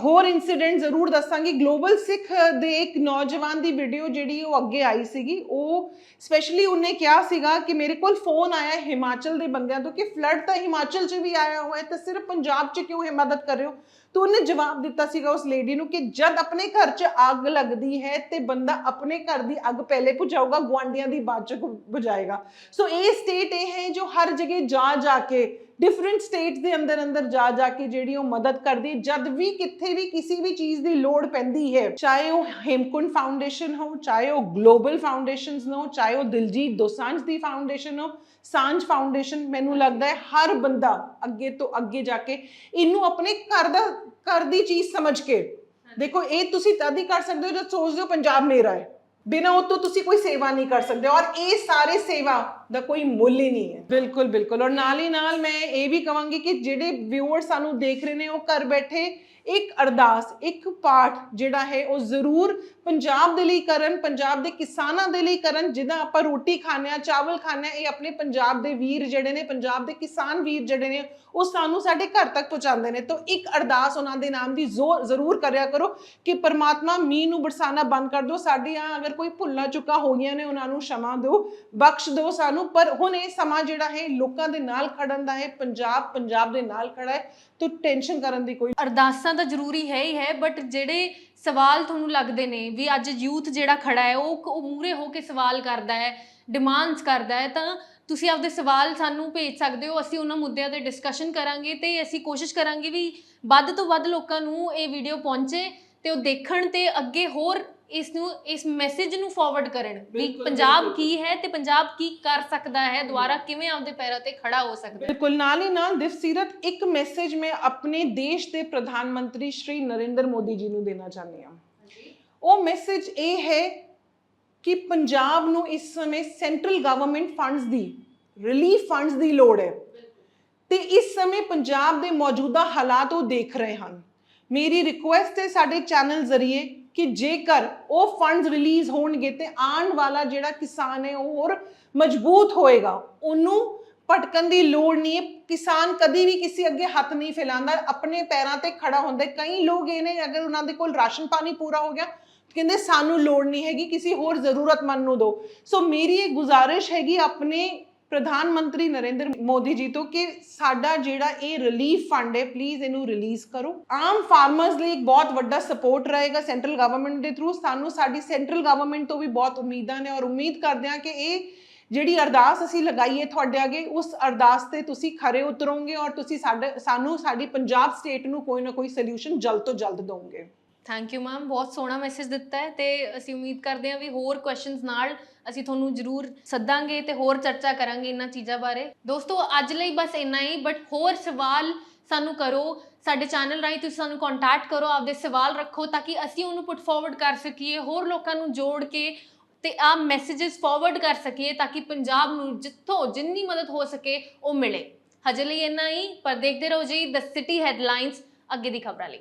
ਹੋਰ ਇਨਸੀਡੈਂਟ ਜ਼ਰੂਰ ਦੱਸਾਂਗੀ। ਗਲੋਬਲ ਸਿੱਖ ਦੇ ਇੱਕ ਨੌਜਵਾਨ ਦੀ ਵੀਡੀਓ ਜਿਹੜੀ ਉਹ ਅੱਗੇ ਆਈ ਸੀਗੀ, ਉਹ ਸਪੈਸ਼ਲੀ ਉਹਨੇ ਕਿਹਾ ਸੀਗਾ ਕਿ ਮੇਰੇ ਕੋਲ ਫੋਨ ਆਇਆ ਹਿਮਾਚਲ ਦੇ ਬੰਦਿਆਂ ਤੋਂ ਕਿ ਫਲੱਡ ਤਾਂ ਹਿਮਾਚਲ 'ਚ ਵੀ ਆਇਆ ਹੋਇਆ ਹੈ, ਤਾਂ ਸਿਰਫ ਪੰਜਾਬ 'ਚ ਕਿਉਂ ਇਹ ਮਦਦ ਕਰ ਰਹੇ ਹੋ? ਤਾਂ ਉਹਨੇ ਜਵਾਬ ਦਿੱਤਾ ਸੀਗਾ ਉਸ ਲੇਡੀ ਨੂੰ ਕਿ ਜਦ ਆਪਣੇ ਘਰ 'ਚ ਅੱਗ ਲੱਗਦੀ ਹੈ ਤੇ ਬੰਦਾ ਆਪਣੇ ਘਰ ਦੀ ਅੱਗ ਪਹਿਲੇ ਪੁਜਾਊਗਾ, ਗੁਆਂਢੀਆਂ ਦੀ ਬਾਅਦ 'ਚ ਬੁਝਾਏਗਾ ਸੋ ਇਹ ਸਟੇਟ ਇਹ ਹੈ ਜੋ ਹਰ ਜਗ੍ਹਾ ਜਾ ਜਾ ਕੇ ਡਿਫਰੈਂਟ ਸਟੇਟਸ ਦੇ ਅੰਦਰ ਅੰਦਰ ਜਾ ਜਾ ਕੇ ਜਿਹੜੀ ਉਹ ਮਦਦ ਕਰਦੀ ਜਦ ਵੀ ਕਿੱਥੇ ਵੀ ਕਿਸੇ ਵੀ ਚੀਜ਼ ਦੀ ਲੋੜ ਪੈਂਦੀ ਹੈ, ਚਾਹੇ ਉਹ ਹੇਮਕੁੰਡ ਫਾਊਂਡੇਸ਼ਨ ਹੋ, ਚਾਹੇ ਉਹ ਗਲੋਬਲ ਫਾਊਂਡੇਸ਼ਨਸ ਹੋ ਚਾਹੇ ਉਹ ਦਿਲਜੀਤ ਦੋਸਾਂਝ ਦੀ ਫਾਊਂਡੇਸ਼ਨ ਹੋ, ਸਾਂਝ ਫਾਊਂਡੇਸ਼ਨ ਮੈਨੂੰ ਲੱਗਦਾ ਹੈ ਹਰ ਬੰਦਾ ਅੱਗੇ ਤੋਂ ਅੱਗੇ ਜਾ ਕੇ ਇਹਨੂੰ ਆਪਣੇ ਘਰ ਦਾ, ਘਰ ਦੀ ਚੀਜ਼ ਸਮਝ ਕੇ। ਦੇਖੋ, ਇਹ ਤੁਸੀਂ ਤਦ ਹੀ ਕਰ ਸਕਦੇ ਹੋ ਜਦ ਸੋਚਦੇ ਹੋ ਪੰਜਾਬ ਮੇਰਾ ਹੈ। ਬਿਨਾਂ ਉਹ ਤੋਂ ਤੁਸੀਂ ਕੋਈ ਸੇਵਾ ਨਹੀਂ ਕਰ ਸਕਦੇ ਔਰ ਇਹ ਸਾਰੇ ਸੇਵਾ ਦਾ ਕੋਈ ਮੁੱਲ ਹੀ ਨਹੀਂ ਹੈ। ਬਿਲਕੁਲ ਬਿਲਕੁਲ। ਔਰ ਨਾਲ ਹੀ ਨਾਲ ਮੈਂ ਇਹ ਵੀ ਕਹਾਂਗੀ ਕਿ ਜਿਹੜੇ ਵਿਊਅਰ ਸਾਨੂੰ ਦੇਖ ਰਹੇ ਨੇ, ਉਹ ਘਰ ਬੈਠੇ ਇੱਕ ਅਰਦਾਸ, ਇੱਕ ਪਾਠ ਜਿਹੜਾ ਹੈ ਉਹ ਜ਼ਰੂਰ ਪੰਜਾਬ ਦੇ ਲਈ ਕਰਨ, ਪੰਜਾਬ ਦੇ ਕਿਸਾਨਾਂ ਦੇ ਲਈ ਕਰਨ, ਜਿੱਦਾਂ ਆਪਾਂ ਰੋਟੀ ਖਾਂਦੇ ਆ ਚਾਵਲ ਖਾਂਦੇ ਆ ਇਹ ਆਪਣੇ ਪੰਜਾਬ ਦੇ ਵੀਰ ਜਿਹੜੇ ਨੇ, ਪੰਜਾਬ ਦੇ ਕਿਸਾਨ ਵੀਰ ਜਿਹੜੇ ਨੇ, ਉਹ ਸਾਨੂੰ ਸਾਡੇ ਘਰ ਤੱਕ ਪਹੁੰਚਾਉਂਦੇ ਨੇ। ਤਾਂ ਇੱਕ ਅਰਦਾਸ ਉਹਨਾਂ ਦੇ ਨਾਮ ਦੀ ਜ਼ਰੂਰ ਕਰਿਆ ਕਰੋ ਕਿ ਪਰਮਾਤਮਾ ਮੀਂਹ ਨੂੰ ਬਰਸਾਨਾ ਬੰਦ ਕਰ ਦਿਓ। ਸਾਡੀਆਂ ਅਗਰ ਕੋਈ ਭੁੱਲਾਂ ਚੁੱਕਾ ਹੋ ਗਈਆਂ ਨੇ, ਉਹਨਾਂ ਨੂੰ ਸ਼ਮਾ ਦਿਓ, ਬਖਸ਼ ਦਿਓ ਸਾਨੂੰ। ਪਰ ਹੁਣ ਇਹ ਸਮਾਂ ਜਿਹੜਾ ਹੈ ਲੋਕਾਂ ਦੇ ਨਾਲ ਖੜਨ ਦਾ ਹੈ, ਪੰਜਾਬ ਪੰਜਾਬ ਦੇ ਨਾਲ ਖੜਾ ਹੈ। ਤਾਂ ਟੈਨਸ਼ਨ ਕਰਨ ਦੀ ਕੋਈ ਅਰਦਾਸਾਂ ਤਾਂ ਜ਼ਰੂਰੀ ਹੈ ਹੀ ਹੈ ਬਟ ਜਿਹੜੇ ਸਵਾਲ ਤੁਹਾਨੂੰ ਲੱਗਦੇ ਨੇ ਵੀ ਅੱਜ ਯੂਥ ਜਿਹੜਾ ਖੜਾ ਹੈ, ਉਹ ਉਹ ਮੂਰੇ ਹੋ ਕੇ ਸਵਾਲ ਕਰਦਾ ਹੈ ਡਿਮਾਂਡਸ ਕਰਦਾ ਹੈ, ਤਾਂ ਤੁਸੀਂ ਆਪਦੇ ਸਵਾਲ ਸਾਨੂੰ ਭੇਜ ਸਕਦੇ ਹੋ, ਅਸੀਂ ਉਹਨਾਂ ਮੁੱਦਿਆਂ ਤੇ ਡਿਸਕਸ਼ਨ ਕਰਾਂਗੇ ਤੇ ਅਸੀਂ ਕੋਸ਼ਿਸ਼ ਕਰਾਂਗੇ ਵੀ ਵੱਧ ਤੋਂ ਵੱਧ ਲੋਕਾਂ ਨੂੰ ਇਹ ਵੀਡੀਓ ਪਹੁੰਚੇ ਤੇ ਉਹ ਦੇਖਣ ਤੇ ਅੱਗੇ ਹੋਰ ਇਸ ਨੂੰ ਇਸ ਮੈਸੇਜ ਨੂੰ ਫਾਰਵਰਡ ਕਰਨ ਵੀ ਬਿਲਕੁਲ, ਪੰਜਾਬ ਬਿਲਕੁਲ। ਕੀ ਹੈ ਤੇ ਪੰਜਾਬ ਕੀ ਕਰ ਸਕਦਾ ਹੈ ਦੁਬਾਰਾ ਕਿਵੇਂ ਆਪਦੇ ਪੈਰਾਂ ਤੇ ਖੜਾ ਹੋ ਸਕਦਾ ਹੈ? ਬਿਲਕੁਲ ਨਾਲ ਹੀ ਨਾਲ ਦਿਵਸੀਰਤ ਇੱਕ ਮੈਸੇਜ ਮੈਂ ਆਪਣੇ ਦੇਸ਼ ਦੇ ਪ੍ਰਧਾਨ ਮੰਤਰੀ ਸ਼੍ਰੀ ਨਰਿੰਦਰ ਮੋਦੀ ਜੀ ਨੂੰ ਦੇਣਾ ਚਾਹੁੰਦੀ ਹਾਂ। ਉਹ ਮੈਸੇਜ ਇਹ ਹੈ ਕਿ ਪੰਜਾਬ ਨੂੰ ਇਸ ਸਮੇਂ ਸੈਂਟਰਲ ਗਵਰਨਮੈਂਟ ਫੰਡਸ ਦੀ ਰਿਲੀਫ ਫੰਡਸ ਦੀ ਲੋੜ ਹੈ। ਤੇ ਇਸ ਸਮੇਂ ਪੰਜਾਬ ਦੇ ਮੌਜੂਦਾ ਹਾਲਾਤ ਉਹ ਦੇਖ ਰਹੇ ਹਨ। ਮੇਰੀ ਰਿਕੁਐਸਟ ਹੈ ਸਾਡੇ ਚੈਨਲ ਜ਼ਰੀਏ ਕਿ ਜੇਕਰ ਉਹ ਫੰਡਸ ਰਿਲੀਜ਼ ਹੋਣਗੇ ਤੇ ਆਉਣ ਵਾਲਾ ਜਿਹੜਾ ਕਿਸਾਨ ਹੈ ਉਹ ਹੋਰ ਮਜ਼ਬੂਤ ਹੋਏਗਾ, ਉਹਨੂੰ ਭਟਕਣ ਦੀ ਲੋੜ ਨਹੀਂ ਹੈ। ਕਿਸਾਨ ਕਦੀ ਵੀ ਕਿਸੇ ਅੱਗੇ ਹੱਥ ਨਹੀਂ ਫੈਲਾਉਂਦਾ, ਆਪਣੇ ਪੈਰਾਂ ਤੇ ਖੜਾ ਹੁੰਦਾ ਕਈ ਲੋਕ ਇਹ ਨੇ, ਅਗਰ ਉਹਨਾਂ ਦੇ ਕੋਲ ਰਾਸ਼ਨ ਪਾਣੀ ਪੂਰਾ ਹੋ ਗਿਆ, ਕਹਿੰਦੇ ਸਾਨੂੰ ਲੋੜ ਨਹੀਂ ਹੈਗੀ, ਕਿਸੇ ਹੋਰ ਜ਼ਰੂਰਤਮੰਦ ਨੂੰ ਦਿਓ। ਸੋ ਮੇਰੀ ਇਹ ਗੁਜ਼ਾਰਿਸ਼ ਹੈਗੀ, ਆਪਣੇ ਪ੍ਰਧਾਨ ਮੰਤਰੀ ਨਰਿੰਦਰ ਮੋਦੀ ਜੀ ਤੋਂ ਕਿ ਸਾਡਾ ਜਿਹੜਾ ਇਹ ਰਿਲੀਫ ਫੰਡ ਹੈ ਪਲੀਜ਼ ਇਹਨੂੰ ਰਿਲੀਜ਼ ਕਰੋ। ਆਮ ਫਾਰਮਰਸ ਲਈ ਇੱਕ ਬਹੁਤ ਵੱਡਾ ਸਪੋਰਟ ਰਹੇਗਾ ਸੈਂਟਰਲ ਗਵਰਨਮੈਂਟ ਦੇ ਥਰੂ ਸਾਨੂੰ ਸਾਡੀ ਸੈਂਟਰਲ ਗਵਰਨਮੈਂਟ ਤੋਂ ਵੀ ਬਹੁਤ ਉਮੀਦਾਂ ਨੇ ਔਰ ਉਮੀਦ ਕਰਦੇ ਹਾਂ ਕਿ ਇਹ ਜਿਹੜੀ ਅਰਦਾਸ ਅਸੀਂ ਲਗਾਈ ਹੈ ਤੁਹਾਡੇ ਅੱਗੇ, ਉਸ ਅਰਦਾਸ ਤੇ ਤੁਸੀਂ ਖਰੇ ਉਤਰੋਗੇ ਔਰ ਤੁਸੀਂ ਸਾਡੇ, ਸਾਨੂੰ ਸਾਡੀ ਪੰਜਾਬ ਸਟੇਟ ਨੂੰ ਕੋਈ ਨਾ ਕੋਈ ਸੋਲੂਸ਼ਨ ਜਲਦ ਤੋਂ ਜਲਦ ਦੋਗੇ ਥੈਂਕ ਯੂ ਮੈਮ ਬਹੁਤ ਸੋਹਣਾ ਮੈਸੇਜ ਦਿੱਤਾ ਹੈ ਤੇ ਅਸੀਂ ਉਮੀਦ ਕਰਦੇ ਹਾਂ ਵੀ ਹੋਰ ਕੁਐਸਚਨਸ ਨਾਲ ਅਸੀਂ ਤੁਹਾਨੂੰ ਜ਼ਰੂਰ ਸੱਦਾਂਗੇ ਤੇ ਹੋਰ ਚਰਚਾ ਕਰਾਂਗੇ ਇਹਨਾਂ ਚੀਜ਼ਾਂ ਬਾਰੇ। ਦੋਸਤੋ, ਅੱਜ ਲਈ ਬਸ ਇੰਨਾ ਹੀ ਬਟ ਹੋਰ ਸਵਾਲ ਸਾਨੂੰ ਕਰੋ। ਸਾਡੇ ਚੈਨਲ ਰਾਹੀਂ ਤੁਸੀਂ ਸਾਨੂੰ ਕੰਟੈਕਟ ਕਰੋ, ਆਪਦੇ ਸਵਾਲ ਰੱਖੋ ਤਾਂ ਕਿ ਅਸੀਂ ਉਹਨੂੰ ਪੁੱਟ ਫਾਰਵਰਡ ਕਰ ਸਕੀਏ, ਹੋਰ ਲੋਕਾਂ ਨੂੰ ਜੋੜ ਕੇ ਤੇ ਆ ਮੈਸੇजेस ਫਾਰਵਰਡ ਕਰ ਸਕੀਏ ਤਾਂ ਕਿ ਪੰਜਾਬ ਨੂੰ ਜਿੱਥੋਂ ਜਿੰਨੀ ਮਦਦ ਹੋ ਸਕੇ ਉਹ ਮਿਲੇ। ਹਜੇ ਲਈ ਇੰਨਾ ਹੀ, ਪਰ ਦੇਖਦੇ ਰਹੋ ਜੀ ਦ ਸਿਟੀ ਹੈਡਲਾਈਨਸ ਅੱਗੇ ਦੀ ਖਬਰਾਂ ਲਈ।